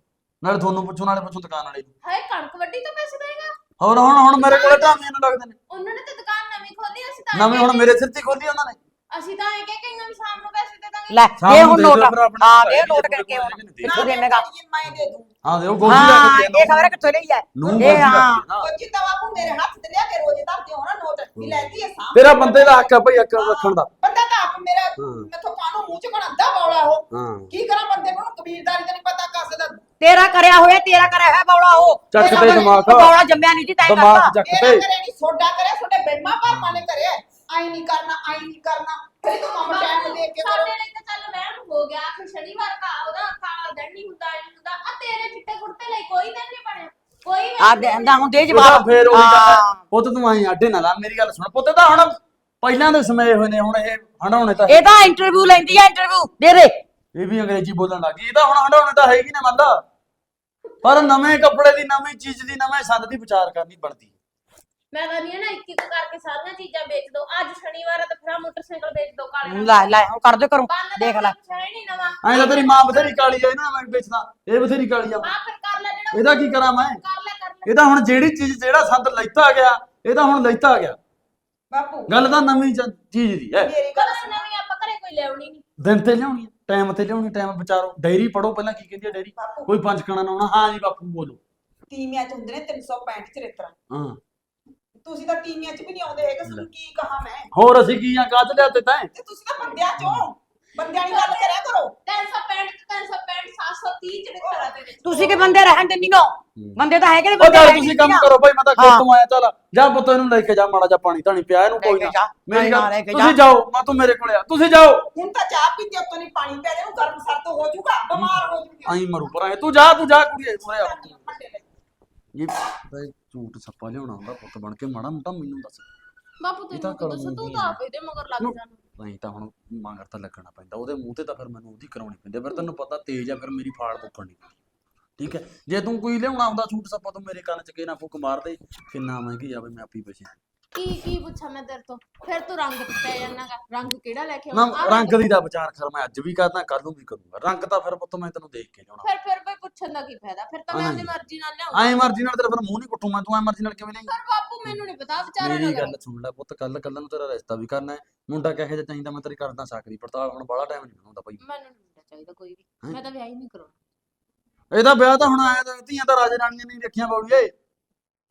ਨਾਲੇ ਤੁਹਾਨੂੰ ਪੁੱਛੂ ਨਾਲੇ ਪੁੱਛੂ ਦੁਕਾਨ ਵਾਲੇ ਨੂੰ। ਹਾਏ ਕਣਕ ਵੱਡੀ ਤੋਂ ਪੈਸੇ ਦੇਗਾ? ਹੋਰ ਹੁਣ ਹੁਣ ਮੇਰੇ ਕੋਲੇ ਢਾਮੀਆਂ ਨੂੰ ਲੱਗਦੇ ਨੇ। ਉਹਨਾਂ ਨੇ ਤਾਂ ਦੁਕਾਨ ਨਵੀਂ ਖੋਲੀ ਅਸੀਂ ਤਾਂ ਨਵੇਂ ਹੁਣ ਮੇਰੇ ਸਿਰ ਤੇ ਖੋਲੀ ਉਹਨਾਂ ਨੇ। ਅਸੀਂ ਤਾਂ ਇਹ ਕਹਿ ਕੇ ਵੀ ਸ਼ਾਮ ਨੂੰ ਪੈਸੇ ਦੇ ਦਾਂਗੇ। ਲੈ ਇਹ ਨੂੰ ਹੁਣ ਨੋਟ ਹਾਂ ਇਹ ਨੋਟ ਜੇ ਕਰਕੇ ਹੁਣ। ਕਿੱਥੋਂ ਦੇਵੇਂਗਾ ਮੈਂ ਦੇ ਦੂੰ। ਹਾਂ ਦੇ ਉਹ ਗੋਲੀ ਲੈ ਹਾਂ ਕੇ ਇਹ ਖਬਰ ਕਿੱਥੋਂ ਲਈ ਹੈ? ਨੂੰ ਇਹ ਹਾਂ। ਉਹ ਜਿੱਦਾਂ ਬਾਪੂ ਮੇਰੇ ਹੱਥ ਤੇ ਲਿਆ ਕੇ ਰੋਜ਼ ਧਰਦੇ ਹੋ ਨਾ ਨੋਟ ਵੀ ਲੈਂਦੀ ਐ ਸਾਂ ਤੇਰਾ ਬੰਦੇ ਦਾ ਹੱਕ ਆ ਭਈ ਹੱਕ ਰੱਖਣ ਦਾ। ਬੰਦਾ ਤਾਂ ਆਪ ਮੇਰਾ ਹਾਂ। ਮੈਥੋਂ ਕਾਹਨੂੰ ਮੂੰਹ ਚ ਅੱਧਾ ਬੌਲਾ ਹੋ ਹਾਂ। ਕੀ ਕਰਾਂ ਬੰਦੇ ਕੋਲ? ਕਬੀਲਦਾਰੀ ਦਾ ਨਹੀਂ ਪਤਾ ਕਾਸੇ ਦਾ। ਤੇਰਾ ਕਰਿਆ ਹੋਇਆ ਤੇਰਾ ਕਰਿਆ ਹੋਇਆ ਬੌਲਾ ਉਹ। ਚੱਕ ਤੇ ਕਰਿਆ- ਦਿਮਾਗ। ਬੌਲਾ ਜੰਮਿਆ ਨਹੀਂ ਸੀ ਤੈਨੂੰ ਦਿਮਾਗ ਚੱਕ ਤੇ ਕਰੇ ਨਹੀਂ ਸੋਡਾ ਕਰਿਆ ਤੁਹਾਡੇ ਬੇਮਾ ਭਰਮਾਂ ਨੇ ਕਰਿਆ। ਆਈ ਨਹੀਂ ਕਰਨਾ ਆਈ ਨਹੀਂ ਕਰਨਾ। ਫਿਰ ਤੂੰ ਕੰਮ ਟਾਈਮ ਦੇ ਕੇ ਸਾਡੇ ਲਈ ਤਾਂ ਚੱਲ ਵਹਿਮ ਹੋ ਗਿਆ ਕਿ ਸ਼ਨੀਵਾਰ ਦਾ ਉਹਦਾ ਕਾਲਾ ਦਿਨ ਨਹੀਂ ਹੁੰਦਾ ਇਹ ਹੁੰਦਾ। ਆ ਤੇਰੇ ਚਿੱਟੇ ਕੁੜਤੇ ਲਈ ਕੋਈ ਦਿਨ ਨਹੀਂ ਬਣਿਆ ਕੋਈ ਆ ਦੇਂਦਾ ਹੁਣ ਦੇ ਉਹਦਾ ਜਵਾਬ ਫੇਰ ਉਹੀ ਗੱਲ ਹੈ। ਹਾਂ। ਪੁੱਤ ਤੂੰ ਆਈ ਆਡੇ ਨਾ ਲਾ ਮੇਰੀ ਗੱਲ ਸੁਣ। ਪੁੱਤ ਤਾਂ ਹੁਣ ਪਹਿਲਾਂ ਦੇ ਸਮੇਂ ਹੋਏ ਨੇ ਹੁਣ ਇਹ ਹੰਡਾਉਣੇ ਤਾਂ ਇਹ ਤਾਂ ਇੰਟਰਵਿਊ ਲੈਂਦੀ ਹੈ ਇੰਟਰਵਿਊ ਦੇ ਦੇ। ਇਹ ਵੀ ਅੰਗਰੇਜ਼ੀ ਬੋਲਣ ਲੱਗੀ ਇਹ ਤਾਂ ਹੁਣ ਹੰਡਾਉਣੇ ਤਾਂ ਹੈਗੀ ਨਾ ਮੰਨਦਾ। ਪਰ ਨਵੇਂ ਕੱਪੜੇ ਦੀ ਨਵੀਂ ਚੀਜ਼ ਦੀ ਨਵੇਂ ਸੰਦ ਦੀ ਵਿਚਾਰ ਕਰਨੀ ਬਣਦੀ। ਮੈਂ ਕਹਿੰਦੀ ਹਾਂ ਨਾ ਇੱਕ ਇੱਕ ਕਰਕੇ ਸਾਰੀਆਂ ਚੀਜ਼ਾਂ ਵੇਚ ਦੋ। ਅੱਜ ਸ਼ਨੀਵਾਰ ਹੈ ਤਾਂ ਫਿਰ ਆਹ ਮੋਟਰਸਾਈਕਲ ਵੇਚ ਦੋ ਕਾਲੇ ਲੈ ਲੈ ਹੁਣ ਕਰ ਦੇ ਕਰੋ ਬੰਨ ਦੇਖ ਲੈ। ਨਹੀਂ ਨਵਾਂ। ਐਂ ਤਾਂ ਤੇਰੀ ਮਾਂ ਬਥੇਰੀ ਕਾਲੀ ਆ ਇਹਨਾਂ ਮੈਂ ਵੇਚਦਾ। ਇਹ ਬਥੇਰੀ ਕਾਲੀ ਆ। ਆ ਫਿਰ ਕਰ ਲੈ ਜਿਹੜਾ ਇਹਦਾ ਕੀ ਕਰਾਂ ਮੈਂ? ਕਰ ਲੈ ਕਰ ਲੈ। ਇਹ ਤਾਂ ਹੁਣ ਜਿਹੜੀ ਚੀਜ਼ ਜਿਹੜਾ ਸੰਦ ਲੈਤਾ ਗਿਆ ਇਹ ਤਾਂ ਹੁਣ ਲੈਤਾ ਗਿਆ। ਬਾਪੂ। ਗੱਲ ਤਾਂ ਨਵੀਂ ਚ- ਚੀਜ਼ ਦੀ ਹੈ। ਮੇਰੀ ਗੱਲ ਕਦੋਂ ਨਵੀਂ ਆਪਾਂ ਘਰੇ ਕੋਈ ਲਿਆਉਣੀ ਨਹੀਂ। ਦਿਨ ਤੇ ਲਿਆਉਣੀ ਟਾਈਮ ਤੇ ਲਿਆਉਣੀ ਟਾਈਮ ਵਿਚਾਰੋ। ਡਾਇਰੀ ਪੜੋ ਪਹਿਲਾਂ ਕੀ ਕਹਿੰਦੀ ਹੈ ਡਾਇਰੀ ਬਾਪੂ। ਕੋਈ ਪੰਜ ਕਣਾ ਨਾ ਆਉਣਾ ਹਾਂ ਜੀ ਬਾਪੂ ਬੋਲੋ। ਤੀਵੀਆਂ ਚ ਹੁੰਦੇ ਨੇ 365 ਚਰਿੱਤਰ। ਹਾਂ। ਤੁਸੀਂ ਤਾਂ ਤੀਵੀਆਂ ਚ ਵੀ ਨਹੀਂ ਆਉਂਦੇ ਹੈਗੇ ਤੁਹਾਨੂੰ ਕੀ ਕਹਾ ਮੈਂ? ਹੋਰ ਅਸੀਂ ਕੀ ਆ ਕਾਜ ਲਿਆ ਤੇ ਤੈਂ ਤੇ ਤੁਸੀਂ ਤਾਂ ਬੰਦਿਆਂ ਚੋਂ। ਬੰਦਿਆਂ ਦੀ ਗੱਲ ਕਰਿਆ ਕਰੋ। 365 365 730 ਜਿਹੜੇ ਤਰ੍ਹਾਂ ਦੇ ਵਿੱਚ ਤੁਸੀਂ ਕਿ ਬੰਦੇ ਰਹਿਣ ਦਿੰਦੀ ਨੋ ਬੰਦੇ ਤਾਂ ਹੈਗੇ ਨੇ ਉਹ ਬੰਦੇ ਚੱਲ ਤੁਸੀਂ ਕੰਮ। ਕਰੋ ਭਾਈ ਮੈਂ ਤਾਂ ਹਾਂ। ਖੇਤੋਂ ਆਇਆ ਚੱਲ। ਜਾ ਪੁੱਤ ਇਹਨੂੰ ਲੈ ਕੇ ਜਾ ਮਾੜਾ ਜਾ ਪਾਣੀ ਧਾਣੀ ਪਿਆ ਇਹਨੂੰ ਲੈ ਕੋਈ ਕੇ ਨਾ। ਜਾ, ਮੇਰੀ ਨਾ, ਗੱਲ ਲੈ ਕੇ ਜਾ। ਤੁਸੀਂ ਜਾਓ ਮੈਂ ਤੂੰ ਮੇਰੇ ਕੋਲੇ ਆ। ਤੁਸੀਂ ਜਾਓ। ਹੁਣ ਤਾਂ ਚਾਹ ਪੀਤੇ ਉੱਤੋਂ ਨਹੀਂ ਪਾਣੀ ਪੈ ਜਾਣਾ ਗਰਮ ਸਰਦ ਹੋ ਜਾਊਗਾ ਬਿਮਾਰ ਹੋ ਜਾਊਗੀ ਆਈ ਮਰੂ ਪਰ। ਤੂੰ ਜਾ ਤੂੰ ਜਾ ਕੁੜੀਏ ਉਰੇ ਆ। ਇਹ ਭਾਈ ਝੂਠ ਸੱਪਾ ਲਿਆਉਣਾ ਹੁੰਦਾ ਪੁੱਤ ਬਣ ਕੇ ਮਾੜਾ ਮੋਟਾ ਮੈਨੂੰ ਦੱਸ ਬਾਪੂ ਇਹ ਤਾਂ ਤੈਨੂੰ ਕੀ ਦੱਸਾਂ ਕਰਨੀ ਤੂੰ ਹੀ ਤਾਂ ਆ। ਆਪ ਇਹਦੇ ਮਗਰ ਲੱਗ ਨੂੰ- ਜਾਣਾ ਨਹੀਂ ਤਾਂ ਹੁਣ ਮੰਗਰ ਤਾਂ ਲੱਗਣਾ ਪੈਂਦਾ ਉਹਦੇ ਮੂੰਹ ਤੇ ਤਾਂ ਫਿਰ ਮੈਨੂੰ ਉਹਦੀ ਕਰਾਉਣੀ ਪੈਂਦੀ ਆ। ਫਿਰ ਤੈਨੂੰ ਪਤਾ ਤੇਜ਼ ਆ ਫਿਰ ਮੇਰੀ ਫਾੜ ਪੁੱਕਣੀ ਠੀਕ ਹੈ ਜੇ ਤੂੰ ਕੋਈ ਲਿਆਉਣਾ ਹੁੰਦਾ ਸੂਟ ਸੱਪਾ ਤੂੰ ਮੇਰੇ ਕੰਨ 'ਚ ਕੇ ਨਾ ਫੁੱਕ ਮਾਰ ਦੇ ਕਿੰਨਾ ਮਹਿੰਗੀ ਆਵੇ ਮੈਂ ਆਪੀ ਪੈਸੇ ਕੀ ਕੀ ਪੁੱਛਾਂ ਮੈਂ ਤੇਰੇ ਤੋਂ? ਫਿਰ ਤੂੰ ਰੰਗ ਤੇ ਪੈ ਜਾਣਾਗਾ ਰੰਗ ਕਿਹੜਾ ਲੈ ਕੇ ਨਾ ਆਵਾਂ? ਆਹ ਰੰਗ ਦੀ ਦਾ ਵਿਚਾਰ ਕਰ ਮੈਂ ਅੱਜ ਵੀ ਕਰਦਾ ਕੱਲ ਨੂੰ ਵੀ ਕਰੂੰਗਾ। ਰੰਗ ਤਾਂ ਫਿਰ ਪੁੱਤ ਮੈਂ ਤੈਨੂੰ ਦੇਖ ਕੇ ਲਿਆਉਣਾ ਫਿਰ ਫਿਰ ਬਈ ਪੁੱਛਣ ਦਾ ਕੀ ਫਾਇਦਾ? ਫਿਰ ਤਾਂ ਮੈਂ। ਆਪਣੀ ਮਰਜ਼ੀ ਨਾਲ ਲਿਆਉਂ ਐਂ ਮਰਜ਼ੀ ਨਾਲ ਤੇਰਾ ਫਿਰ ਮੂੰਹ ਨਹੀਂ ਕੁੱਟੂ ਮੈਂ ਤੂੰ ਐਂ ਮਰਜ਼ੀ ਨਾਲ ਕਿਵੇਂ ਨਹੀਂ ਪਰ ਬਾਪੂ ਮੈਨੂੰ ਨਹੀਂ ਪਤਾ ਵਿਚਾਰਾ ਮੇਰੀ ਨਾ ਗੱਲ ਸੁਣ ਲੈ ਪੁੱਤ ਕੱਲ ਕੱਲ ਨੂੰ ਤੇਰਾ ਰਿਸ਼ਤਾ ਵੀ ਕਰਨਾ ਹੈ। ਮੁੰਡਾ ਕਹੇ ਜਿਹਾ ਚਾਹੀਦਾ ਮੈਂ ਤੇਰੀ ਕਰਦਾ ਸਕਦੀ ਪੜਤਾਲ ਹੁਣ ਬੜਾ ਟਾਈਮ ਨਹੀਂ ਹੁੰਦਾ ਭਾਈ ਮੈਨੂੰ ਨਹੀਂ ਮੁੰਡਾ ਚਾਹੀਦਾ ਕੋਈ ਵੀ। ਹੈਂ? ਮੈਂ ਤਾਂ ਵਿਆਹ ਹੀ ਨਹੀਂ ਕਰਾਉਣਾ। ਇਹਦਾ ਵਿਆਹ ਤਾਂ ਹੁਣ ਆਇਆ ਤਾਂ ਧੀਆਂ ਤਾਂ ਰਾਜੇ ਰਾਣੀਆਂ ਨਹੀਂ ਰੱਖੀਆਂ ਬੌੜੀਏ।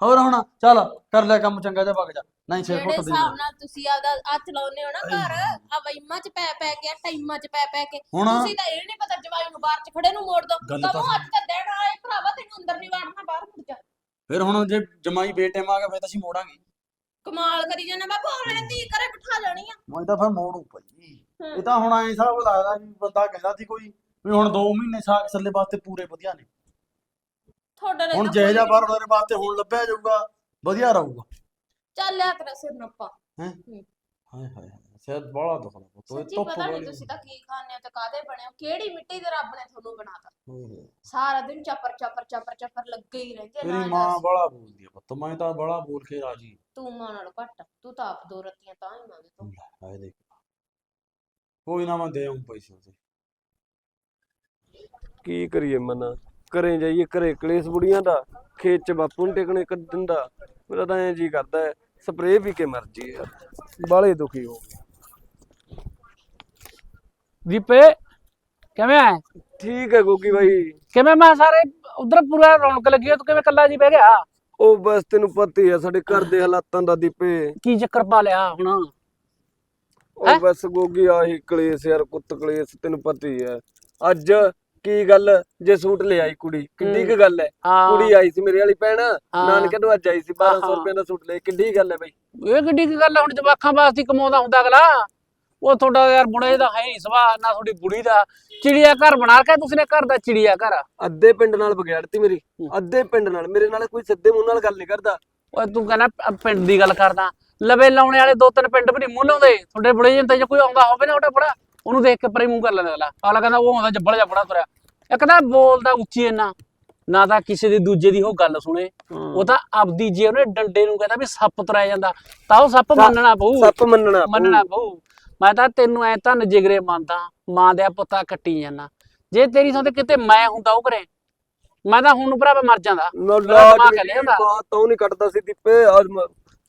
ਹੋਰ ਹੁਣ ਚੱਲ ਕਰ ਲੈ ਕੰਮ ਚੰਗਾ ਜਿਹਾ ਵਗ ਜਾ। ਨਹੀਂ ਛੇ ਜਿਹੜੇ ਫੁੱਟ ਦੇ ਹਿਸਾਬ ਨਾਲ ਤੁਸੀਂ ਆਪਦਾ ਆ ਚਲਾਉਨੇ ਹੋ ਨਾ ਘਰ ਆ ਵਈਮਾਂ ਚ ਪੈ ਪੈ ਕੇ ਟਾਈਮਾਂ ਚ ਪੈ ਪੈ ਕੇ। ਹੁਣ ਤੁਸੀਂ ਤਾਂ ਇਹ ਨਹੀਂ ਪਤਾ ਜਵਾਈ ਨੂੰ ਬਾਹਰ ਚ ਖੜੇ ਨੂੰ ਮੋੜ ਦੋ। ਗੱਲ ਤਾਂ ਤੁਹਾਨੂੰ ਅੱਜ ਤਾਂ ਦਿਨ ਆਏ ਭਰਾਵਾ ਤੈਨੂੰ ਅੰਦਰ ਨਹੀਂ ਵਾੜਨਾ ਬਾਹਰ ਮੁੜ ਜਾ। ਫਿਰ ਹੁਣ ਜੇ ਜਮਾਈ ਬੇਟੇ ਗਿਆ ਫਿਰ ਤਾਂ ਅਸੀਂ ਮੋੜਾਂਗੇ। ਕਮਾਲ ਕਰੀ ਜਾਂਦਾ ਬਾਬਾ ਉਹਨਾਂ ਨੇ ਧੀ ਘਰੇ ਬਿਠਾ ਲੈਣੀ ਆ। ਮੈਂ ਤਾਂ ਫਿਰ ਮੋੜੂ ਭਾਈ। ਇਹ ਤਾਂ ਹੁਣ ਐਂ ਲੱਗਦਾ ਵੀ ਬੰਦਾ ਕਹਿੰਦਾ ਸੀ ਕੋਈ ਵੀ ਹੁਣ 2 ਮਹੀਨੇ ਸਾਗ ਥੱਲੇ ਵਾਸਤੇ ਪੂਰੇ ਵਧੀਆ ਨੇ। ਤੁਹਾਡੇ ਹੁਣ ਜਿਹੇ ਜਿਹਾ ਬਾਹਰ ਉਹਦੇ ਵਾਸਤੇ ਹੁਣ ਲੱਭਿਆ ਜਾਊਗਾ ਵਧੀਆ ਰਹੂਗਾ। ਚੱਲ ਲਿਆ ਕਰ ਸਿਰ ਨੱਪਾ ਹਾਏ ਹਾਏ ਹਾਏ ਸਿਰ ਬੜਾ ਦੁਖਦਾ ਪੁੱਤ ਇਹ ਸੱਚੀ ਧੁੱਪ ਪਤਾ ਨਹੀਂ ਵਾਲੀ ਤੁਸੀਂ ਤਾਂ ਕੀ ਖਾਣੇ ਹੋ ਤੇ ਕਾਦੇ ਬਣੇ ਹੋ ਕਿਹੜੀ ਮਿੱਟੀ ਦੇ ਰੱਬ ਨੇ ਤੁਹਾਨੂੰ ਬਣਾਤਾ? ਹੋਏ ਹੋਏ। ਸਾਰਾ ਦਿਨ ਚੱਪਰ ਚੱਪਰ ਚੱਪਰ ਚੱਪਰ ਲੱਗੇ ਹੀ ਰਹਿੰਦੇ ਨਾ ਮਾਂ ਦੱਸ। ਬੜਾ ਬੋਲਦੀ ਆ ਪੁੱਤ ਮੈਂ ਤਾਂ ਬੜਾ ਬੋਲ ਕੇ ਰਾਜੀ ਤੂੰ ਮਾਂ ਨਾਲੋਂ ਘੱਟ ਤੂੰ ਤਾਂ ਆਪ ਦੋ ਰੱਤੀਆਂ ਤਾਂ ਹੀ ਮੰਗਦੇ ਤੂੰ। ਹਾਏ ਦੇਖ। ਕੋਈ ਨਾ ਮੈਂ ਦੇ ਪੈਸੇ ਉਹਦੇ ਕੀ ਕਰੀਏ ਮਨਾ? ਘਰੇ ਜਾਈਏ ਘਰੇ ਕਲੇਸ਼ ਬੁੜੀਆਂ ਦਾ ਖੇਤ ਚ ਬਾਪੂ ਨੂੰ ਟਿਕਣੇ ਕੱਢਣ ਦਾ ਮੇਰਾ ਤਾਂ ਐਂ ਜੀ ਕਰਦਾ ਹੈ ਸਪਰੇਅ ਵੀ ਕੇ ਮਰ ਜੀ ਯਾਰ। ਬਾਲੇ ਦੁਖੀ ਹੋ ਗਏ। ਦੀਪੇ ਕਿਵੇਂ ਆ ਠੀਕ ਹੈ ਗੋਗੀ ਬਾਈ। ਕਿਵੇਂ ਮੈਂ ਸਾਰੇ ਉਧਰ ਪੂਰਾ ਰੌਣਕ ਲੱਗੀ ਹੋਈ, ਤੂੰ ਕਿਵੇਂ ਕੱਲਾ ਜੀ ਬਹਿ ਗਿਆ? ਉਹ ਬਸ ਤੈਨੂੰ ਪਤਾ ਹੀ ਆ ਸਾਡੇ ਘਰ ਦੇ ਹਾਲਾਤਾਂ ਦਾ ਦੀਪੇ। ਕੀ ਚੱਕਰ ਪਾ ਲਿਆ ਹੁਣ? ਉਹ ਬਸ ਗੋਗੀ ਆਹੀ ਕਲੇਸ਼ ਯਾਰ ਕੁੱਤ ਕਲੇਸ਼ ਤੈਨੂੰ ਪਤਾ ਹੀ ਹੈ। ਅੱਜ ਕੀ ਗੱਲ ਜੇ ਸੂਟ ਲੈ ਆਈ ਕੁੜੀ? ਕਿੱਡੀ ਕੁ ਗੱਲ ਹੈ ਹਾਂ। ਕੁੜੀ ਆਈ ਸੀ ਮੇਰੇ ਵਾਲੀ ਭੈਣ। ਨਾਨਕੇ ਤੋਂ ਅੱਜ ਆਈ ਸੀ 1200 ਹਾਂ। ਰੁਪਏ ਦਾ ਸੂਟ ਲੈ ਕਿੱਡੀ ਗੱਲ ਹੈ ਬਈ? ਇਹ ਕਿੱਡੀ ਕੁ ਗੱਲ ਆ, ਹੁਣ ਜਵਾਕਾਂ ਵਾਸਤੇ ਹੀ ਕਮਾਉਂਦਾ ਹੁੰਦਾ ਅਗਲਾ। ਉਹ ਤੁਹਾਡਾ ਯਾਰ ਬੁੜੇ ਦਾ ਹੈ ਨਹੀਂ ਸੁਭਾਅ ਨਾ ਤੁਹਾਡੀ ਬੁੜੀ ਦਾ। ਚਿੜੀਆ ਘਰ ਬਣਾ ਕੇ ਤੁਸੀਂ ਨੇ ਘਰ ਦਾ ਚਿੜੀਆ ਘਰ। ਅੱਧੇ ਪਿੰਡ ਨਾਲ ਵਿਗਾੜਤੀ ਮੇਰੀ ਅੱਧੇ ਪਿੰਡ ਨਾਲ ਮੇਰੇ ਨਾਲ ਕੋਈ ਸਿੱਧੇ ਮੂੰਹ ਨਾਲ ਗੱਲ ਨਹੀਂ ਕਰਦਾ। ਓਏ ਤੂੰ ਕਹਿੰਦਾ ਪ- ਪਿੰਡ ਦੀ ਗੱਲ ਕਰਦਾ। ਲਵੇ ਲਾਉਣੇ ਵਾਲੇ ਦੋ ਤਿੰਨ ਪਿੰਡ ਵੀ ਨਹੀਂ ਮੂੰਹ ਲਾਉਂਦੇ। ਤੁਹਾਡੇ ਬੁੜੇ ਜੰਤੇ ਜੇ ਕੋਈ ਆਉਂਦਾ ਹੋਵੇ ਨਾ ਉਹਦਾ ਬੜਾ। ਉਹਨੂੰ ਦੇਖ ਕੇ ਪਰੇ ਮੂੰਹ ਕਰ ਲੈਂਦਾ ਅਗਲਾ। ਅਗਲਾ ਕਹਿੰਦਾ ਉਹ ਆਉਂਦਾ ਜੱਬਲ ਜਾ ਬੜਾ ਤੁਰਿਆ। ਇੱਕ ਤਾਂ ਬੋਲਦਾ ਉੱਚੀ ਇੰਨਾ। ਨਾ ਤਾਂ ਕਿਸੇ ਦੀ ਦੂਜੇ ਦੀ ਉਹ ਗੱਲ ਸੁਣੇ। ਉਹ ਤਾਂ ਆਪਦੀ ਜੇ ਉਹਨੇ ਡੰਡੇ ਨੂੰ ਕਹਿੰਦਾ ਵੀ ਸੱਪ ਤੁਰਿਆ ਜਾਂਦਾ ਤਾਂ ਉਹ ਸੱਪ ਮੰਨਣਾ ਪਊ। ਸੱਪ ਮੰਨਣਾ ਪਊ। ਮੰਨਣਾ ਪਊ। ਮੈਂ ਤਾਂ ਤੈਨੂੰ ਐ ਧੰਨ ਜਿਗਰੇ ਮੰਨਦਾ ਮਾਂ ਦੇ ਪੁੱਤਾ ਕੱਟੀ ਜਾਂਦਾ। ਜੇ ਤੇਰੀ ਥਾਂ ਤੇ ਕਿਤੇ ਮੈਂ ਹੁੰਦਾ ਉਹ ਕਰੇ। ਮੈਂ ਤਾਂ ਹੁਣ ਭਰਾਵਾ ਮਰ ਜਾਂਦਾ। ਬਾਤ ਤੋਂ ਨਹੀਂ ਕੱਟਦਾ ਸੀ ਦੀਪੇ ਮ-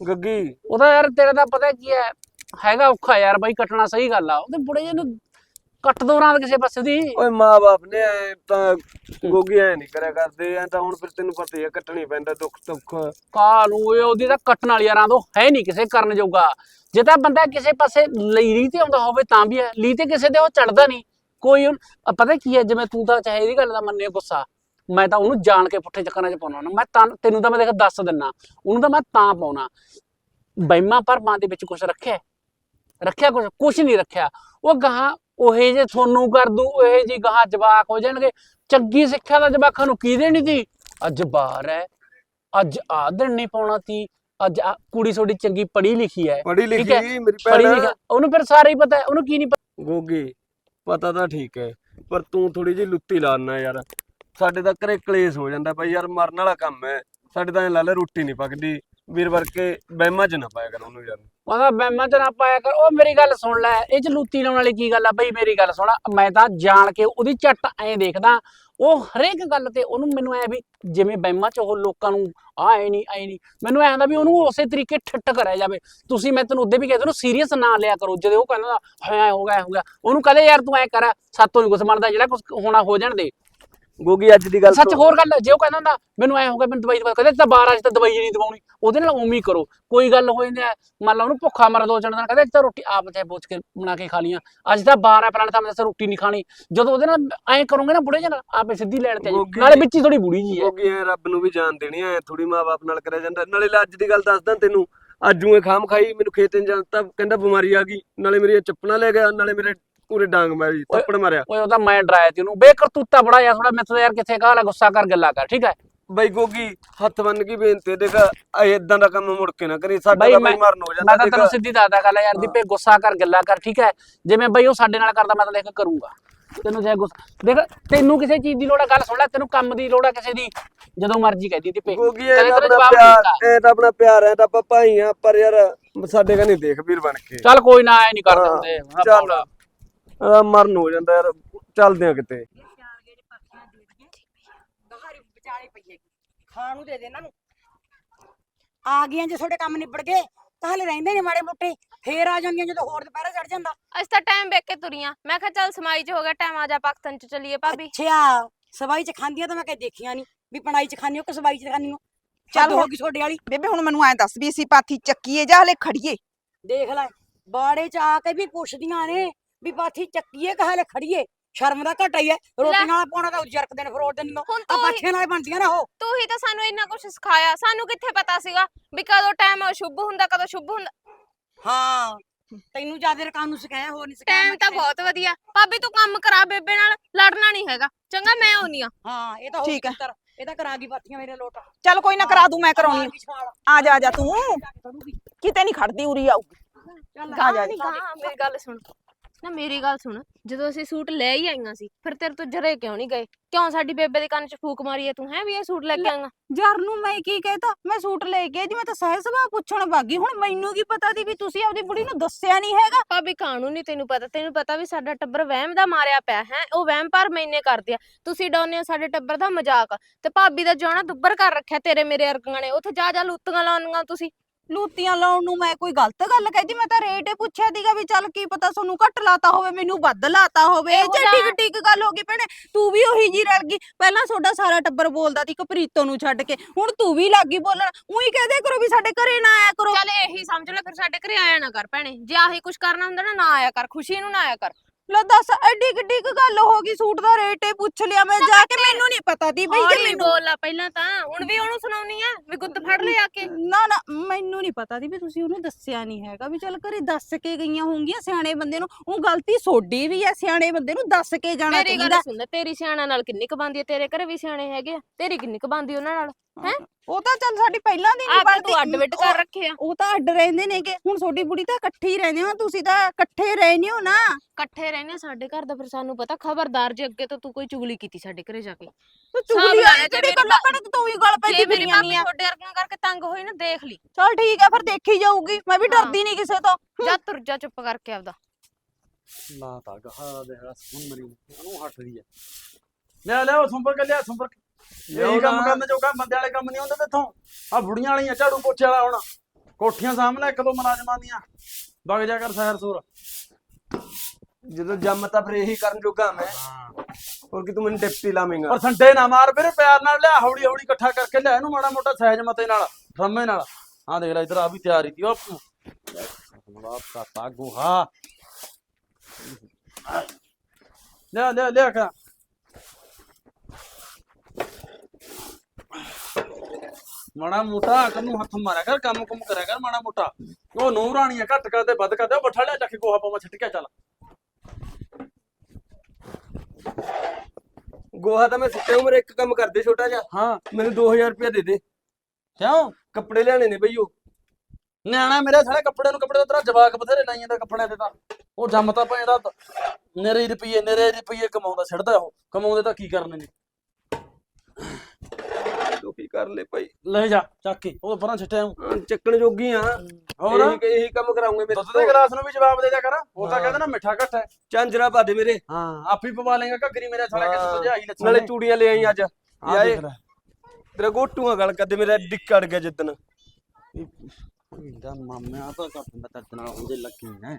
ਗੱਗੀ। ਉਹਦਾ ਯਾਰ ਤੇਰੇ ਦਾ ਪਤਾ ਕੀ ਹੈ? ਹੈਗਾ ਔਖਾ ਯਾਰ ਬਾਈ ਕੱਟਣਾ ਸਹੀ ਗੱਲ ਆ। ਉਹਦੇ ਬੁੜੇ ਨੂੰ ਕੱਟ ਦੋ ਰਾਂ ਕਿਸੇ ਪਾਸੇ ਦੀ। ਓਏ ਮਾਂ-ਬਾਪ ਨੇ ਐ ਤਾਂ ਗੋਗੀ ਐ ਨਹੀਂ ਕਰਿਆ ਕਰਦੇ ਐ ਤਾਂ ਹੁਣ ਫਿਰ ਤੈਨੂੰ ਪਤਾ ਹੀ ਕੱਟਣੀ ਪੈਂਦਾ ਦੁੱਖ ਸੁੱਖ। ਕਾਲ ਨੂੰ ਇਹ ਉਹਦੀ ਤਾਂ ਕੱਟਣ ਵਾਲੀ ਯਾਰਾਂ ਤੋਂ ਹੈ ਨਹੀਂ ਕਿਸੇ ਕਰਨ ਜੋਗਾ। ਜੇ ਤਾਂ ਬੰਦਾ ਕਿਸੇ ਪਾਸੇ ਲਈ ਰੀ ਤੇ ਆਉਂਦਾ ਹੋਵੇ ਤਾਂ ਵੀ ਹੈ ਲੀ ਤੇ ਕਿਸੇ ਦੇ ਉਹ ਚੜਦਾ ਨਹੀਂ ਕੋਈ ਪਤਾ ਕੀ ਹੈ ਜਿਵੇਂ ਤੂੰ ਤਾਂ ਚਾਹੇ ਇਹਦੀ ਗੱਲ ਦਾ ਮੰਨੇ ਗੁੱਸਾ ਮੈਂ ਤਾਂ ਉਹਨੂੰ ਜਾਣ ਕੇ ਪੁੱਠੇ ਚੱਕਰਾਂ 'ਚ ਪਾਉਣਾ ਮੈਂ ਤਾਂ ਤੈਨੂੰ ਤਾਂ ਮੈਂ ਦੇਖ ਦੱਸ ਦਿੰਨਾ ਉਹਨੂੰ ਤਾਂ ਮੈਂ ਤਾਂ ਪਾਉਣਾ। ਬੈਮਾ ਪਰ ਮਾਂ ਦੇ ਵਿੱਚ ਕੁਝ ਰੱਖਿਆ? ਰੱਖਿਆ ਕੁਝ ਕੁਝ ਨਹੀਂ ਰੱਖਿਆ। ਉਹ ਗਾਹਾਂ ਉਹੇ ਜੇ ਤੁਹਾਨੂੰ ਕਰ ਦੂ ਉਹੇ ਜੀ ਗਾਹਾਂ ਜਵਾਕ ਹੋ ਜਾਣਗੇ। ਚੰਗੀ ਸਿੱਖਿਆ ਦਾ ਜਵਾਕਾਂ ਨੂੰ ਕੀ ਦੇਣੀ ਤੀ? ਅੱਜ ਬਾਹਰ ਹੈ ਅੱਜ ਆਹ ਦਿਨ ਨਹੀਂ ਪਾਉਣਾ ਤੀ ਅੱਜ ਕੁੜੀ ਤੁਹਾਡੀ ਚੰਗੀ ਪੜ੍ਹੀ ਲਿਖੀ ਹੈ ਪੜ੍ਹੀ ਲਿਖੀ ਮੇਰੀ ਭੈਣ। ਉਹਨੂੰ ਫਿਰ ਸਾਰਾ ਹੀ ਪਤਾ ਹੈ ਉਹਨੂੰ ਕੀ ਨਹੀਂ ਪਤਾ? ਗੋਗੀ ਪਤਾ ਤਾਂ ਠੀਕ ਹੈ ਪਰ ਤੂੰ ਥੋੜੀ ਜਿਹੀ ਲੁੱਤੀ ਲਾਣਾ ਯਾਰ। ਸਾਡੇ ਤਾਂ ਘਰੇ ਕਲੇਸ਼ ਹੋ ਜਾਂਦਾ ਭਾਈ ਯਾਰ ਮਰਨ ਵਾਲਾ ਕੰਮ ਹੈ ਸਾਡੇ ਤਾਂ ਲਾ ਲੈ ਰੋਟੀ ਨਹੀਂ ਪੱਕਦੀ। ਵੀਰ ਵਰਕੇ ਬਹਿਮਾਂ 'ਚ ਨਾ ਪਾਇਆ ਕਰ ਉਹਨੂੰ ਯਾਰ। ਉਹਦਾ ਬੈਮਾਂ ਚ ਨਾ ਪਾਇਆ ਕਰ। ਉਹ ਮੇਰੀ ਗੱਲ ਸੁਣ ਲੈ, ਇਹ ਚ ਲੂਤੀ ਲਾਉਣ ਵਾਲੀ ਕੀ ਗੱਲ ਆ? ਬਈ ਮੇਰੀ ਗੱਲ ਸੁਣ, ਮੈਂ ਤਾਂ ਜਾਣ ਕੇ ਉਹਦੀ ਝੱਟ ਐਂ ਦੇਖਦਾ, ਉਹ ਹਰੇਕ ਗੱਲ ਤੇ ਉਹਨੂੰ ਮੈਨੂੰ ਐ ਵੀ ਜਿਵੇਂ ਬੈਮਾਂ ਚ ਉਹ ਲੋਕਾਂ ਨੂੰ, ਆ ਐ ਨਹੀਂ ਐ ਨਹੀਂ ਮੈਨੂੰ ਐ ਹੁੰਦਾ ਵੀ ਉਹਨੂੰ ਉਸੇ ਤਰੀਕੇ ਠੱਟ ਕਰਿਆ ਜਾਵੇ। ਤੁਸੀਂ ਮੈਂ ਤੈਨੂੰ ਉਹਦੇ ਵੀ ਕਹਿੰਦਾ ਉਹਨੂੰ ਸੀਰੀਅਸ ਨਾ ਲਿਆ ਕਰੋ। ਜਦੋਂ ਉਹ ਕਹਿੰਦਾ, ਹਾਂ, ਹੋ ਗਿਆ ਹੋ ਗਿਆ। ਉਹਨੂੰ ਕਹਦੇ, ਯਾਰ ਤੂੰ ਐ ਕਰ, ਸਾਤੋਂ ਨਹੀਂ ਕੁਛ ਮੰਨਦਾ ਜਿਹੜਾ ਕੁਛ ਹੋਣਾ ਹੋ ਜਾਣ ਦੇ। ਗੋਗੀ ਅੱਜ ਦੀ ਗੱਲ ਸੱਚ। ਹੋਰ ਗੱਲ ਜੇ ਉਹ ਕਹਿੰਦਾ ਹੁੰਦਾ ਮੈਨੂੰ ਐ ਹੋ ਗਿਆ ਮੈਨੂੰ ਦਵਾਈ ਦਵਾ ਕਹਿੰਦੇ ਤਾਂ 12 ਅੱਜ ਤਾਂ ਦਵਾਈ ਨਹੀਂ ਦਵਾਉਣੀ। ਉਹਦੇ ਨਾਲ ਹੀ ਕਰੋ। ਕੋਈ ਗੱਲ ਹੋ ਜਾਂਦੀ ਹੈ ਮੰਨ ਲਾ ਉਹਨੂੰ ਭੁੱਖਾ ਮਰ ਦੋ ਚੰਨ ਕਹਿੰਦੇ ਅੱਜ ਤਾਂ ਰੋਟੀ ਆਪ ਚਾਹੇ ਪੁੱਛ ਕੇ ਬਣਾ ਕੇ ਖਾ ਲੀਆਂ ਅੱਜ ਤਾਂ 12 ਅਪ੍ਰੈਲ ਤਾਂ ਮੈਂ ਤਾਂ ਰੋਟੀ ਨਹੀਂ ਖਾਣੀ। ਜਦੋਂ ਉਹਦੇ ਨਾਲ ਐਂ ਕਰੋਗੇ ਨਾ ਬੁੜੇ ਜਨ ਆਪੇ ਸਿੱਧੀ ਲੈਣ ਤੇ ਨਾਲੇ ਵਿੱਚ ਹੀ ਥੋੜੀ ਬੁੜੀ ਜੀ ਹੈ। ਗੋਗੀ ਐ ਰੱਬ ਨੂੰ ਵੀ ਜਾਣ ਦੇਣੀ ਐ ਥੋੜੀ ਮਾਂ-ਬਾਪ ਨਾਲ ਕਰਿਆ ਜਾਂਦਾ। ਨਾਲੇ ਅੱਜ ਦੀ ਗੱਲ ਦੱਸਦਾ ਤੈਨੂੰ ਅੱਜੂ ਇਹ ਖਾਮ ਖਾਈ ਮੈਨੂੰ ਖੇਤ ਨਹੀਂ ਜਾਂਦਾ ਕਹਿੰਦਾ ਬਿਮਾਰੀ ਆ ਗਈ ਨਾਲੇ ਮੇਰੀਆਂ ਚੱਪਲਾਂ ਲੈ ਗਿਆ ਨਾਲੇ ਮੇਰੇ ਪੂਰੇ ਡਾਂਗ ਮਾਰੀ ਥੱਪੜ ਮਾਰਿਆ। ਓਏ ਉਹਦਾ ਮੈਂ ਡਰਾਇਆ ਤੀ ਉਹਨੂੰ। ਬੇਕਰਤੂਤਾ ਬੜਾ ਯਾਰ ਥੋੜਾ ਮੈਥੋਂ ਯਾਰ ਕਿੱਥੇ ਕਾਹਲਾ ਗੁੱਸਾ ਕਰ ਗੱਲਾਂ ਕਰ ਠੀਕ ਹੈ? ਬਈ ਗੋਗੀ ਹੱਥ ਬੰਨ ਕੇ ਬੇਨਤੀ ਦੇਖ ਇਦਾਂ ਦਾ ਕੰਮ ਮੁੜ ਕੇ ਨਾ ਕਰੀ ਸਾਡਾ ਤਾਂ ਮੈਂ ਬਈ ਮਰਨ ਹੋ ਮੈਂ ਜਾਂਦਾ ਤਾਂ ਦੇਖ। ਤੈਨੂੰ ਸਿੱਧੀ ਦੱਸਦਾ ਗੱਲ ਯਾਰ ਦੀਪੇ ਗੁੱਸਾ ਕਰ ਗੱਲਾਂ ਕਰ ਠੀਕ ਹੈ? ਜਿਵੇਂ ਬਈ ਉਹ ਸਾਡੇ ਨਾਲ ਕਰਦਾ ਮੈਂ ਤਾਂ ਦੇਖ ਕਰੂੰਗਾ। ਤੈਨੂੰ ਜੇ ਗੁੱਸਾ ਦੇਖ ਤੈਨੂੰ ਕਿਸੇ ਚੀਜ਼ ਦੀ ਲੋੜ ਆ ਗੱਲ ਸੁਣ ਲੈ ਤੈਨੂੰ ਕੰਮ ਦੀ ਲੋੜ ਆ ਕਿਸੇ ਦੀ ਜਦੋਂ ਮਰਜ਼ੀ ਕਹਿਦੀ ਦੀਪੇ। ਗੋਗੀ ਇਹ ਤਾਂ ਆਪਣਾ ਪਿਆਰ। ਇਹ ਤਾਂ ਆਪਣਾ ਪਿਆਰ ਹੈ ਤਾਂ ਆਪਾਂ ਭਾਈ ਆ ਪਰ ਯਾਰ ਸਾਡੇ ਕਾ ਨਹੀਂ ਦੇਖ ਵੀਰ ਬਣ ਕੇ। ਚੱਲ ਕੋਈ ਨਾ ਐ ਨਹੀਂ ਕਰਦੇ ਹਾਂ, ਹੁੰਦੇ। ਚੱਲ। ਆ, ਮਰਨ ਹੋ ਜਾਂਦਾ ਯਾਰ ਚੱਲਦੇ ਆ ਕਿਤੇ। ਗਹਾਰੀ ਵਿਚਾਲੇ ਪਈਏ ਖਾਣ ਨੂੰ ਦੇ ਦੇ ਇਹਨਾਂ ਨੂੰ। ਆ ਗਈਆਂ ਜੇ ਤੁਹਾਡੇ ਕੰਮ ਨਿਬੜ ਗਏ ਤਾਂ ਹਲੇ ਰਹਿੰਦੇ ਨੇ ਮਾੜੇ ਮੋਟੇ। ਫੇਰ ਆ ਜਾਂਦੀਆਂ ਜਦੋਂ ਹੋਰ ਦੁਪਹਿਰਾ ਚੜ ਜਾਂਦਾ। ਅਸੀਂ ਤਾਂ ਟਾਈਮ ਵੇਖ ਕੇ ਤੁਰੀਆਂ। ਮੈਂ ਕਿਹਾ ਚੱਲ ਸਮਾਈ 'ਚ ਹੋ ਗਿਆ ਟਾਈਮ ਆ ਜਾ ਪਾਕਿਸਤਾਨ 'ਚ ਚੱਲੀਏ ਭਾਬੀ। ਅੱਛਾ ਸਵਾਈ ਚ ਖਾਂਦੀਆਂ ਤਾਂ ਮੈਂ ਕਦੇ ਦੇਖੀਆਂ ਨਹੀਂ। ਵੀ ਪਣਾਈ ਚ ਖਾਂਦੀ ਹੋ ਕਿ ਸਵਾਈ ਚ ਖਾਂਦੀ ਹੋ? ਚੱਲ ਚੱਲ ਹੋ ਹੁਣ। ਗਈ ਤੁਹਾਡੇ ਵਾਲੀ। ਬੇਬੇ ਹੁਣ ਮੈਨੂੰ ਐਂ ਦੱਸ ਵੀ ਅਸੀਂ ਪਾਥੀ ਚੱਕੀਏ ਜਾਂ ਹਲੇ ਖੜੀਏ ਦੇਖ ਲੈ ਬਾੜੇ ਚ ਆ ਕੇ ਵੀ ਪੁੱਛਦੀਆਂ ਨੇ। ਵੀ ਪਾਥੀ ਚੱਕੀਏ ਕਿ ਹਲੇ ਖੜੀਏ? ਸ਼ਰਮ ਦਾ ਘਟਾ ਹੀ ਹੈ। ਰੋਟੀ ਨਾਲ ਪਾਉਣਾ ਤਾਂ ਜਰਕ ਦੇਣ ਫਰੋੜ ਦੇਣ ਨੂੰ। ਹੁਣ ਆ ਤੂੰ ਹੀ ਪਾਥੀਆਂ ਨਾਲ ਬਣਦੀਆਂ ਨਾ ਉਹ। ਤੂੰ ਹੀ ਤਾਂ ਸਾਨੂੰ ਇੰਨਾ ਕੁਝ ਸਿਖਾਇਆ। ਸਾਨੂੰ ਕਿੱਥੇ ਪਤਾ ਸੀਗਾ ਵੀ ਕਦੋਂ ਟਾਈਮ ਸ਼ੁਭ ਹੁੰਦਾ ਕਦੋਂ ਸ਼ੁਭ ਹੁੰਦਾ? ਹਾਂ ਤੈਨੂੰ ਜ਼ਿਆਦਾ ਰਕਾਮ ਨੂੰ ਸਿਖਾਇਆ ਹੋਰ ਨਹੀਂ ਸਿਖਾਇਆ ਟਾਈਮ ਮੈਂ ਤਾਂ ਕਿਸੇ ਨੂੰ। ਬਹੁਤ ਵਧੀਆ। ਭਾਬੀ ਤੂੰ ਕੰਮ ਕਰਾ ਬੇਬੇ ਨਾਲ ਲੜਨਾ ਨਹੀਂ ਹੈਗਾ। ਚੰਗਾ ਮੈਂ ਆਉਣੀ ਆ ਹਾਂ ਇਹ ਤਾਂ ਹੋ ਠੀਕ ਹੈ। ਪੁੱਤਰ। ਇਹ ਤਾਂ ਕਰਾ ਗਈ ਪਾਥੀਆਂ ਮੇਰੇ ਲੋਟ। ਚੱਲ ਕੋਈ ਨਾ ਕਰਾ ਦੂੰ ਮੈਂ ਕਰਾਉਣੀ। ਆ ਜਾ ਆ ਜਾ ਤੂੰ। ਕਿਤੇ ਨਹੀਂ ਖੜਦੀ ਉਰੀ ਆਊਗੀ। ਚੱਲ ਆ ਜਾ ਮੇਰੀ ਗੱਲ ਸੁਣ। ਨਾ ਮੇਰੀ ਗੱਲ ਸੁਣ ਜਦੋਂ ਅਸੀਂ ਸੂਟ ਲੈ ਹੀ ਆਈਆਂ ਸੀ ਫਿਰ ਤੇਰੇ ਤੋਂ ਜਰੇ ਕਿਉਂ ਨਹੀਂ ਗਏ? ਕਿਉਂ ਸਾਡੀ ਬੇਬੇ ਦੇ ਕੰਨ 'ਚ ਫੂਕ ਮਾਰੀ ਹੈ ਤੂੰ ਹੈ ਵੀ ਇਹ ਸੂਟ ਲੈ ਕੇ ਆਈਆਂ? ਜਰ ਨੂੰ ਮੈਂ ਕੀ ਕਹਿਤਾ? ਮੈਂ ਸੂਟ ਲੈ ਕੇ ਜੀ ਮੈਂ ਤਾਂ ਸਹਿ ਸੁਭਾਅ ਪੁੱਛਣ ਬਾਗੀ ਹੁਣ ਮੈਨੂੰ ਕੀ ਪਤਾ ਸੀ ਵੀ ਤੁਸੀਂ ਆਪਦੀ ਬੁੜੀ ਨੂੰ ਦੱਸਿਆ ਨਹੀਂ ਹੈਗਾ? ਭਾਬੀ ਕਾਣੂ ਨਹੀਂ ਤੈਨੂੰ ਪਤਾ ਤੈਨੂੰ ਪਤਾ ਵੀ ਸਾਡਾ ਟੱਬਰ ਵਹਿਮ ਦਾ ਮਾਰਿਆ ਪਿਆ ਹੈ ਉਹ ਵਹਿਮ ਪਰ ਮੈਨੇ ਕਰਦੇ ਆ। ਤੁਸੀਂ ਡਾਉਨੇ ਆ ਸਾਡੇ ਟੱਬਰ ਦਾ ਮਜ਼ਾਕ ਤੇ ਭਾਬੀ ਦਾ ਜਾਣਾ ਦੁੱਬਰ ਕਰ ਰੱਖਿਆ ਤੇਰੇ ਮੇਰੇ ਅਰਗਾਂ ਨੇ ਉੱਥੇ ਜਾ ਜਾ ਲੁੱਤੀਆਂ ਲਾਉਣੀਆਂ ਤੁਸੀਂ। ਲੂਤੀਆਂ ਲਾਉਣ ਨੂੰ ਮੈਂ ਕੋਈ ਗਲਤ ਗੱਲ ਕਹਿਦੀ ਮੈਂ ਤਾਂ ਰੇਟ ਹੀ ਪੁੱਛਿਆ ਸੀਗਾ ਵੀ ਚੱਲ ਕੀ ਪਤਾ ਤੁਹਾਨੂੰ ਘੱਟ ਲਾਤਾ ਹੋਵੇ ਮੈਨੂੰ ਵੱਧ ਲਾਤਾ ਹੋਵੇ। ਇਹ ਜਿਹਾ- ਟਿਕ ਟਿਕ ਗੱਲ ਹੋ ਗਈ ਭੈਣੇ ਤੂੰ ਵੀ ਉਹੀ ਜੀ ਰਲ ਗਈ। ਪਹਿਲਾਂ ਤੁਹਾਡਾ ਸਾਰਾ ਟੱਬਰ ਬੋਲਦਾ ਸੀ ਕਪਰੀਤੋਂ ਨੂੰ ਛੱਡ ਕੇ। ਹੁਣ ਤੂੰ ਵੀ ਲੱਗ ਬੋਲਣ। ਉਹੀ ਕਹਦੇ ਕਰੋ ਵੀ ਸਾਡੇ ਘਰੇ ਨਾ ਆਇਆ ਕਰੋ। ਚੱਲ ਇਹੀ ਸਮਝ ਲੈ ਫਿਰ ਸਾਡੇ ਘਰੇ ਆਇਆ ਨਾ ਕਰ ਭੈਣੇ। ਜੇ ਆਹੀ ਕੁਝ ਕਰਨਾ ਹੁੰਦਾ ਨਾ ਨਾ ਆਇਆ ਕਰ। ਖੁਸ਼ੀ ਨੂੰ ਨਾ ਆਇਆ ਕਰ। ਲੈ ਦੱਸ ਐਡੀ ਕਿੱਡੀ ਕੁ ਗੱਲ ਹੋ ਗਈ? ਸੂਟ ਦਾ ਰੇਟ ਹੀ ਪੁੱਛ ਲਿਆ ਮੈਂ ਜਾ ਕੇ। ਮੈਨੂੰ ਨਹੀਂ ਪਤਾ ਦੀ ਬਈ ਜੇ ਹੌਲੀ ਮੈਨੂੰ ਬੋਲ ਲਾ ਪਹਿਲਾਂ ਤਾਂ। ਹੁਣ ਵੀ ਉਹਨੂੰ ਸੁਣਾਉਣੀ ਆ ਵੀ ਗੁੱਤ ਫੜ ਲੈ ਆ ਕੇ। ਨਾ ਨਾ ਮੈਨੂੰ ਨਹੀਂ ਪਤਾ ਦੀ ਵੀ ਤੁਸੀਂ ਉਹਨੂੰ ਦੱਸਿਆ ਨਹੀਂ ਹੈਗਾ ਵੀ ਚੱਲ ਘਰੇ ਦੱਸ ਕੇ ਗਈਆਂ ਹੋਣਗੀਆਂ ਸਿਆਣੇ ਬੰਦੇ ਨੂੰ। ਉਹ ਗਲਤੀ ਸੋਡੀ ਵੀ ਹੈ ਸਿਆਣੇ ਬੰਦੇ ਨੂੰ ਦੱਸ ਕੇ ਜਾਣਾ ਮੇਰੀ ਗੱਲ ਚਾਹੀਦਾ। ਸੁਣ ਤੇਰੀ ਸਿਆਣਾ ਨਾਲ ਕਿੰਨੀ ਕੁ ਬੰਦੀ ਆ? ਤੇਰੇ ਘਰੇ ਵੀ ਸਿਆਣੇ ਹੈਗੇ ਆ। ਤੇਰੀ ਕਿੰਨੀ ਕੁ ਬੰਦੀ ਉਹਨਾਂ ਨਾਲ? ਹੈ। ਉਹ ਤਾਂ ਚੱਲ ਸਾਡੀ ਪਹਿਲਾਂ ਦੀ ਨਹੀਂ ਬਣਦੀ ਤੂੰ ਅੱਡ ਵਿਟ ਕਰ ਰੱਖੇ ਆ। ਉਹ ਤਾਂ ਅੱਡ ਰਹਿੰਦੇ ਨੇਗੇ ਹੁਣ ਤੁਹਾਡੀ ਬੁੜੀ ਤਾਂ ਇਕੱਠੇ ਹੀ ਰਹਿੰਦੇ ਹੋ ਤੁਸੀਂ ਤਾਂ ਇਕੱਠੇ ਰਹਿੰਦੇ ਹੋ ਨਾ। ਇਕੱਠੇ ਰਹਿੰਦੇ ਆ ਸਾਡੇ ਘਰ ਦਾ ਫਿਰ ਸਾਨੂੰ ਪਤਾ ਖਬਰਦਾਰ ਜੇ ਅੱਗੇ ਤੋਂ ਤੂੰ ਕੋਈ ਚੁਗਲੀ ਕੀਤੀ ਸਾਡੇ ਘਰੇ ਜਾ ਕੇ। ਤੂੰ ਚੁਗਲੀ ਵਾਲੀ ਜੇ ਕਿਹੜੀ ਗੱਲਾਂ ਤੂੰ ਹੀ ਗੱਲ ਜੇ ਪੈਂਦੀ ਮੇਰੀ ਫਿਰੀਆਂ ਭਾਬੀ ਨਹੀਂ ਆ ਤੁਹਾਡੇ ਵਰਗੀਆਂ ਕਰਕੇ ਤੰਗ ਹੋਈ ਨਾ ਦੇਖ ਲਈ। ਚੱਲ ਠੀਕ ਆ ਫਿਰ ਦੇਖੀ ਜਾਊਗੀ। ਮੈਂ ਵੀ। ਡਰਦੀ ਨਹੀਂ ਕਿਸੇ ਤੋਂ। ਜਾ ਤੁਰ ਜਾ ਚੁੱਪ ਕਰਕੇ ਆਪਦਾ। ਲਾ ਤਾ ਗਹਾਰਾ ਦੇ ਹਰਾ ਸੁਣ ਮਰੀ ਉਹਨੂੰ ਹਟਦੀ ਹੈ ਲੈ ਲੈ ਉਹ ਸੰਪਰਕ ਲਿਆ ਸੰਪਰਕ ਇਹ ਕੰਮ ਕਰਨ ਜੋਗਾ ਬੰਦੇ ਵਾਲੇ ਕੰਮ ਨਹੀਂ ਹੁੰਦੇ ਤੇਥੋਂ। ਆ ਬੁੜੀਆਂ ਵਾਲੀਆਂ ਝਾੜੂ ਪੋਚੇ ਵਾਲਾ ਹੁਣ। ਕੋਠੀਆਂ ਸਾਹਮਣੇ ਇੱਕ ਦੋ ਮੁਲਾਜ਼ਮਾਂ ਦੀਆਂ। ਵਗ ਜਾ ਕਰ ਸੈਰ ਸੂਰ। ਜਦੋਂ ਜੰਮ ਤਾਂ ਫਿਰ ਇਹੀ ਕਰਨ ਜੋਗਾ ਮੈਂ। ਹੋਰ ਕਿ ਤੂੰ ਮੈਨੂੰ ਡਿਪਟੀ ਲਾਵੇਂਗਾ। ਪਰ ਸੰਡੇ ਨਾ ਮਾਰ ਵੀਰੇ ਪਿਆਰ ਨਾਲ ਲਿਆ ਹੌਲੀ ਹੌਲੀ ਇਕੱਠਾ ਕਰਕੇ ਲਿਆ ਇਹਨੂੰ ਮਾੜਾ ਮੋਟਾ ਸਹਿਜ ਮਤੇ ਨਾਲ ਰੰਮੇ ਨਾਲ। ਆ ਦੇਖ ਲੈ ਇਧਰ ਆ ਵੀ ਤਿਆਰੀ ਤੀ ਉਹ ਬਾਪ ਕਾਤਾ ਗੁਹਾ। ਲਿਆ ਲਿਆ ਲਿਆ ਕਾ ਮਾੜਾ ਮੋਟਾ ਕੰਨੂ ਹੱਥ ਮਾਰਿਆ ਕਰ ਕੰਮ ਕੁਮ ਕਰਿਆ ਕਰ ਮਾੜਾ ਮੋਟਾ। ਉਹ ਨੂਰ ਰਾਣੀਆਂ ਘੱਟ ਕਰਦੇ ਵੱਧ ਕਰਦੇ ਉਹ ਬੱਠਾ ਲਿਆ ਚੱਕ ਕੇ ਗੋਹਾ ਪਾਵਾਂ ਛੱਟ ਕੇ ਚੱਲ। ਗੋਹਾ ਤਾਂ ਮੈਂ ਸਿੱਟੇ ਉਮਰ ਇੱਕ ਕੰਮ ਕਰਦੇ ਛੋਟਾ ਜਿਹਾ। ਹਾਂ। ਮੈਨੂੰ 2000 ਰੁਪਏ ਦੇ ਦੇ। ਕਿਉਂ? ਕੱਪੜੇ ਲਿਆਣੇ ਨੇ ਬਈ ਉਹ। ਨਿਆਣਾ ਮੇਰੇ ਸਾਰੇ ਕੱਪੜੇ ਨੂੰ ਕੱਪੜੇ ਦਾ ਤੇਰਾ ਜਵਾਕ ਬਥੇਰੇ ਲਾਈਆਂ ਦਾ ਕੱਪੜਿਆਂ ਤੇ ਤਾਂ। ਉਹ ਜੰਮ ਤਾਂ ਭਾਵੇਂ ਦਾ ਨਰੇ ਰੁਪਈਏ ਨਰੇ ਰੁਪਈਏ ਕਮਾਉਂਦਾ ਛੱਡਦਾ ਉਹ। ਕਮਾਉਂਦੇ ਤਾਂ ਕੀ ਕਰਨੇ ਨੇ? ਕੀ ਕਰ ਲੈ ਭਾਈ? ਲੈ ਜਾ ਚੱਕ ਕੇ। ਉਹ ਪਰਾਂ ਛੱਟਿਆ ਨੂੰ ਚੱਕਣ ਜੋਗੀ ਆ। ਹੋਰ? ਇਹੀ ਇਹੀ ਕੰਮ ਕਰਾਉਂਗੇ ਮੇਰੇ ਦੁੱਧ ਦੇ ਗਲਾਸ ਨੂੰ ਵੀ ਜਵਾਬ ਦੇ ਦਿਆ ਕਰ। ਉਹ ਤਾਂ ਹਾਂ। ਕਹਿੰਦਾ ਨਾ ਮਿੱਠਾ ਘੱਟ ਹੈ। ਚਾਂਜਰਾ ਪਾ ਦੇ ਮੇਰੇ। ਹਾਂ ਆਪ ਹੀ ਪਵਾ ਲੇਗਾ ਘੱਗਰੀ ਮੇਰੇ ਸਾਲੇ ਕਿਸੇ ਤੋਂ ਜਾਈ ਲੱਛਣ ਨਾਲੇ ਨੇ। ਚੂੜੀਆਂ ਲੈ ਆਈ ਅੱਜ। ਆਹ ਯਾਰ ਦੇਖ ਲੈ। ਤੇਰਾ ਗੋਟੂਆਂ ਗਲ ਕਰਦੇ ਮੇਰਾ ਡਿੱਕ ਅੜ ਗਿਆ ਜਿੱਦਣ। ਇਹਦਾ ਮਾਮਿਆਂ ਤਾਂ ਕੱਪ ਤੱਕ ਨਾਲ ਉਹਦੇ ਲੱਗੀ ਨੇ।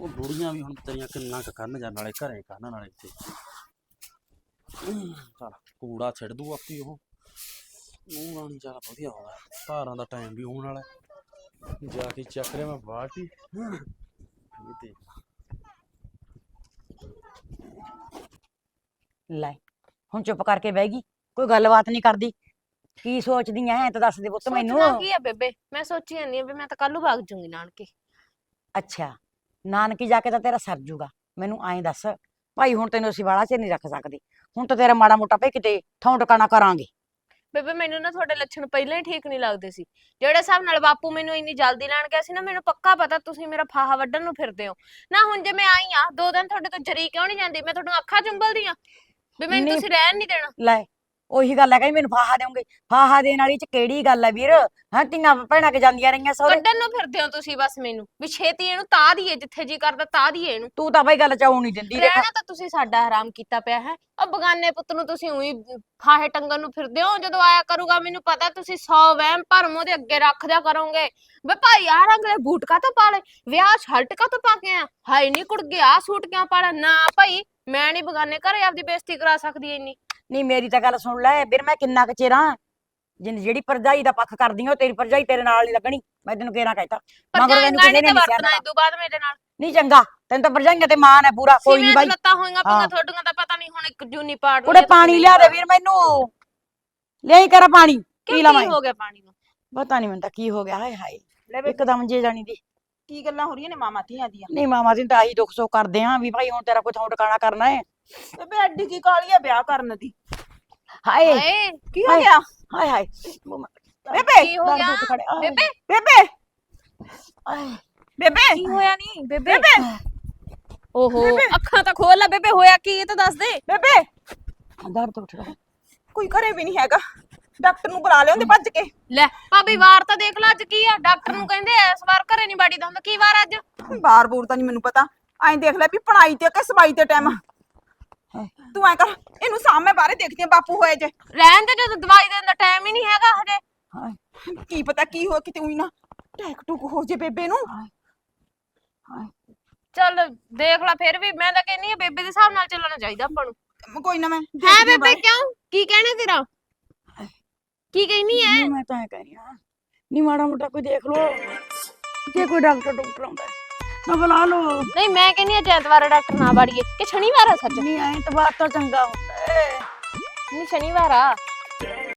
ਉਹ ਬੁੜੀਆਂ ਵੀ ਹੁਣ ਤੇਰੀਆਂ ਕਿੰਨਾ ਕੁ ਕਰਨ ਜਾਂ ਨਾਲੇ ਘਰੇ ਕਰਨ ਨਾਲੇ ਇੱਥੇ। ਚਲ ਕੂੜਾ ਛੱਡ ਦੂ ਆਪੀ ਉਹ। ਨੂੰ ਰਾਣੀ ਚੱਲ ਵਧੀਆ ਹੋਣਾ ਧਾਰਾਂ ਦਾ ਟਾਈਮ ਵੀ ਹੋਣ ਵਾਲਾ। ਜਾ ਕੇ ਚੱਕ ਰਿਹਾ ਮੈਂ ਬਾਲਟੀ। ਇਹ ਤੇ ਲੈ ਹੁਣ ਚੁੱਪ ਕਰਕੇ ਬਹਿ ਗਈ। ਕੋਈ ਗੱਲਬਾਤ ਨਹੀਂ ਕਰਦੀ। ਕੀ ਸੋਚਦੀ ਐ ਤਾਂ ਦੱਸ ਦੇ ਪੁੱਤ ਮੈਨੂੰ। ਸੋਚਣਾ ਕੀ ਆ ਬੇਬੇ? ਮੈਂ ਸੋਚੀ ਜਾਂਦੀ ਆ ਵੀ ਮੈਂ ਤਾਂ ਕੱਲ ਨੂੰ ਵਗ ਜੂੰਗੀ ਨਾਨਕੇ। ਅੱਛਾ ਨਾਨਕੀ ਜਾ ਕੇ ਤਾਂ ਤੇਰਾ ਸਰ ਜੂਗਾ। ਮੈਨੂੰ ਐਂ ਦੱਸ ਭਾਈ ਹੁਣ ਤੈਨੂੰ ਅਸੀਂ ਵਾਲਾ ਚ ਨਹੀਂ ਰੱਖ ਸਕਦੇ। ਹੁਣ ਤਾਂ ਤੇਰਾ ਮਾੜਾ ਮੋਟਾ ਭਈ ਕਿਤੇ ਥਾਂ ਟਿਕਾਣਾ ਕਰਾਂਗੇ। ਬੇਬੇ ਮੈਨੂੰ ਨਾ ਤੁਹਾਡੇ ਲੱਛਣ ਪਹਿਲਾਂ ਹੀ ਠੀਕ ਨਹੀਂ ਲੱਗਦੇ ਸੀ। ਜਿਹੜੇ ਹਿਸਾਬ ਨਾਲ ਬਾਪੂ ਮੈਨੂੰ ਇੰਨੀ ਜਲਦੀ ਲੈਣ ਗਿਆ ਸੀ ਨਾ ਮੈਨੂੰ ਪੱਕਾ ਪਤਾ ਤੁਸੀਂ ਮੇਰਾ ਫਾਹਾ ਵੱਢਣ ਨੂੰ ਫਿਰਦੇ ਹੋ। ਨਾ ਹੁਣ ਜੇ ਮੈਂ ਆਈ ਆ ਦੋ ਦਿਨ ਤੁਹਾਡੇ ਤੋਂ ਜਰੀ ਕਿਉਂ ਨਹੀਂ ਜਾਂਦੀ? ਮੈਂ ਤੁਹਾਨੂੰ ਅੱਖਾਂ ਚੁੰਬਲਦੀ ਆ। ਵੀ ਮੈਨੂੰ ਨਹੀਂ। ਤੁਸੀਂ ਰਹਿਣ ਨਹੀਂ ਦੇਣਾ। ਲੈ ਉਹੀ ਗੱਲ ਹੈ ਕਹਿੰਦੀ ਮੈਨੂੰ ਫਾਹਾ ਦੇਉਂਗੇ ਫਾਹਾ ਦੇਣ ਵਾਲੀ ਚ ਕਿਹੜੀ ਗੱਲ ਹੈ ਵੀਰ? ਹਾਂ ਧੀਆਂ ਭੈਣਾਂ ਕੇ ਜਾਂਦੀਆਂ ਰਹੀਆਂ ਸਹੁਰੇ? ਕੱਢਣ ਨੂੰ ਫਿਰਦੇ ਹੋ ਤੁਸੀਂ ਬਸ ਮੈਨੂੰ। ਵੀ ਛੇਤੀ ਇਹਨੂੰ ਤਾ ਦੀਏ ਜਿੱਥੇ ਜੀ ਕਰਦਾ ਤਾ ਦੀਏ ਇਹਨੂੰ। ਤੂੰ ਤਾਂ ਬਈ ਗੱਲ ਚਾਉ ਨਹੀਂ ਦਿੰਦੀ ਦੇਖ। ਰਹਿਣਾ ਤਾਂ ਤੁਸੀਂ ਸਾਡਾ ਹਰਾਮ ਕੀਤਾ ਪਿਆ ਹੈ। ਉਹ ਬਗਾਨੇ ਪੁੱਤ ਨੂੰ ਤੁਸੀਂ ਉਹੀ ਫਾਹੇ ਟੰਗਣ ਨੂੰ ਫਿਰਦੇ ਹੋ ਜਦੋਂ ਆਇਆ ਕਰੂਗਾ ਮੈਨੂੰ ਪਤਾ ਤੁਸੀਂ 100 ਵਹਿਮ ਭਰਮ ਉਹਦੇ ਅੱਗੇ ਰੱਖ ਦਿਆ ਕਰੋਗੇ। ਵੇ ਭਾਈ ਆਹ ਰੰਗ ਦੇ ਬੂਟ ਕਾ ਤੋਂ ਪਾ ਲੈ ਵਿਆਹ ਸ਼ਰਟ ਕਾ ਤੋਂ ਪਾ ਕੇ ਆ ਹਾਈ ਨਹੀਂ ਕੁੜ ਗਿਆ ਸੂਟ ਕਿਉਂ ਪਾ ਲਿਆ? ਨਾ ਭਾਈ ਮੈਂ ਨਹੀਂ ਬਗਾਨੇ ਘਰੇ ਆਪਦੀ ਬੇਇੱਜ਼ਤੀ ਕਰਾ ਸਕਦੀ ਇੰਨੀ। ਨਹੀਂ ਮੇਰੀ ਤਾਂ ਗੱਲ ਸੁਣ ਲੈ ਵੀਰ ਮੈਂ ਕਿੰਨਾ ਕੁ ਚਿਰਾਂ ਜਿਨ ਜਿਹੜੀ ਪਰਜਾਈ ਦਾ ਪੱਖ ਕਰਦੀ ਆ ਉਹ ਤੇਰੀ ਪਰਜਾਈ ਤੇਰੇ ਨਾਲ ਨਹੀਂ ਲੱਗਣੀ। ਮੈਂ ਤੈਨੂੰ ਕਿਹੜਾ ਕਹਿਤਾ? ਮਗਰ ਤੈਨੂੰ ਕਿਸੇ ਨਹੀਂ ਨੇ ਤੇ ਨਹੀਂ ਵਰਤਣਾ ਸਿਆਣਾ ਇਦੋਂ ਬਾਅਦ ਮੇਰੇ ਨਾਲ। ਨਹੀਂ ਚੰਗਾ। ਤੈਨੂੰ ਤਾਂ ਪਰਜਾਈਆਂ ਤੇ ਮਾਨ ਹੈ ਪੂਰਾ ਕੋਈ ਨਹੀਂ ਬਾਈ। ਲੱਤਾਂ ਹੋਈਆਂ ਪਈਆਂ। ਤੁਹਾਡੀਆਂ ਤਾਂ ਪਤਾ ਨਹੀਂ ਹੁਣ ਇੱਕ ਜੂਨੀ ਪਾੜ ਕੁੜੇ ਪਾਣੀ ਲਿਆ ਦੇ ਵੀਰ ਮੈਨੂੰ। ਲਿਆਈ ਕਰ ਪਾਣੀ। ਪੀ ਲਵਾਂ ਕੀ ਹੋ ਗਿਆ ਪਾਣੀ ਨੂੰ? ਪਤਾ ਨਹੀਂ ਮੈਨੂੰ ਤਾਂ ਕੀ ਹੋ ਗਿਆ ਹਾਏ ਹਾਏ। ਇੱਕਦਮ ਜੇ ਜਾਣੀ ਦੀ। ਕੀ ਗੱਲਾਂ ਹੋ ਰਹੀਆਂ ਨੇ ਮਾਮਾ ਧੀਆਂ ਦੀਆਂ? ਨਹੀਂ ਮਾਮਾ ਜੀ ਤਾਂ ਆਹੀ ਦੁੱਖ ਸੋ ਕਰਦੇ ਆਂ ਵੀ ਭਾਈ ਹੁਣ ਤੇਰਾ ਕੋਈ ਥਾਂ ਟਿਕਾਣਾ ਕਰਨਾ ਹੈ। ਬੇਬੇ ਐਡੀ ਕੀ ਕਾਲੀ ਆ ਵਿਆਹ ਕਰਨ ਦੀ? ਹਾਏ ਹਾਏ। ਕੀ ਹੋ ਹਾਏ। ਗਿਆ? ਹਾਏ ਹਾਏ। ਬੇਬੇ ਕੀ ਹੋ ਦਰਦ ਗਿਆ? ਆਏ, ਬੇਬੇ। ਬੇਬੇ। ਆਏ। ਬੇਬੇ। ਕੀ ਹੋਇਆ ਨਹੀਂ ਬੇਬੇ। ਓਹੋ ਅੱਖਾਂ ਤਾਂ ਖੋਲ ਲੈ ਬੇਬੇ ਹੋਇਆ ਕੀ ਇਹ ਤਾਂ ਦੱਸ ਦੇ। ਬੇਬੇ। ਦਰਦ ਉੱਠ ਰਿਹਾ। ਕੋਈ ਘਰੇ ਵੀ ਨਹੀਂ ਹੈਗਾ। ਡਾਕਟਰ ਨੂੰ ਬੁਲਾ ਲਿਆਉਂਦੇ ਭੱਜ ਕੇ। ਲੈ ਭਾਬੀ ਵਾਰ ਤਾਂ ਦੇਖ ਲੈ ਅੱਜ ਕੀ ਆ। ਡਾਕਟਰ ਨੂੰ ਕਹਿੰਦੇ ਐ ਇਸ ਵਾਰ ਘਰੇ ਨਹੀਂ ਬਾੜੀ ਦਾ ਹੁੰਦਾ ਕੀ ਵਾਰ ਅੱਜ? ਬਾਰ ਬੂਰ ਤਾਂ ਨਹੀਂ ਮੈਨੂੰ ਪਤਾ। ਐਂ ਦੇਖ ਲੈ ਵੀ ਪਣਾਈ ਤੇ ਕਿ ਸਵਾਈ ਤੇ ਟਾਈਮ? ਤੂੰ ਐਂ ਕਰ ਇਹਨੂੰ ਸਾਹਮਣੇ ਬਾਹਰੇ ਦੇਖਦੀ ਆ ਬਾਪੂ ਹੋਏ ਜੇ। ਰਹਿਣ ਦੇ ਜਦੋਂ ਦਵਾਈ ਦੇਣ ਦਾ ਟਾਈਮ ਹੀ ਨਹੀਂ ਹੈਗਾ ਹਜੇ। ਕੀ ਪਤਾ ਕੀ ਹੋ ਕਿਤੇ ਉਹੀ ਨਾ ਟੈਕ ਟੂਕ ਹੋ ਜੇ ਬੇਬੇ ਨੂੰ। ਚੱਲ ਦੇਖ ਲੈ ਫਿਰ ਵੀ ਮੈਂ ਤਾਂ ਕਹਿੰਨੀ ਆ ਬੇਬੇ ਦੇ ਹਿਸਾਬ ਨਾਲ ਚੱਲਣਾ ਚਾਹੀਦਾ ਆਪਾਂ ਨੂੰ। ਕੋਈ ਨਾ ਮੈਂ ਹੈ ਦੇਖਦੀ ਆਂ ਬੇਬੇ ਬਾਹਰੇ। ਕਿਉਂ? ਕੀ ਕਹਿਣਾ ਤੇਰਾ? ਕੀ ਕਹਿਨੀ ਐ ਨਹੀਂ ਮੈਂ ਤਾਂ ਐ ਕਹਿ ਰਹੀ ਹਾਂ। ਨਹੀਂ ਮਾੜਾ ਮੋਟਾ ਕੋਈ ਦੇਖ ਲੋ ਜੇ ਕੋਈ ਡਾਕਟਰ ਡਾਕਟਰ ਆਉਂਦਾ ਹੈ, ਤਾਂ ਬੁਲਾ ਲਓ ਨਹੀਂ ਮੈਂ ਕਹਿੰਦੀ ਆ ਐਤਵਾਰ ਡਾਕਟਰ ਨਾ ਬਾੜੀਏ ਕਿ ਸ਼ਨੀਵਾਰ ਆ ਸੱਚ? ਨਹੀਂ ਐ ਤਾਂ ਚੰਗਾ ਹੁੰਦਾ। ਨਹੀਂ ਸ਼ਨੀਵਾਰ ਆ।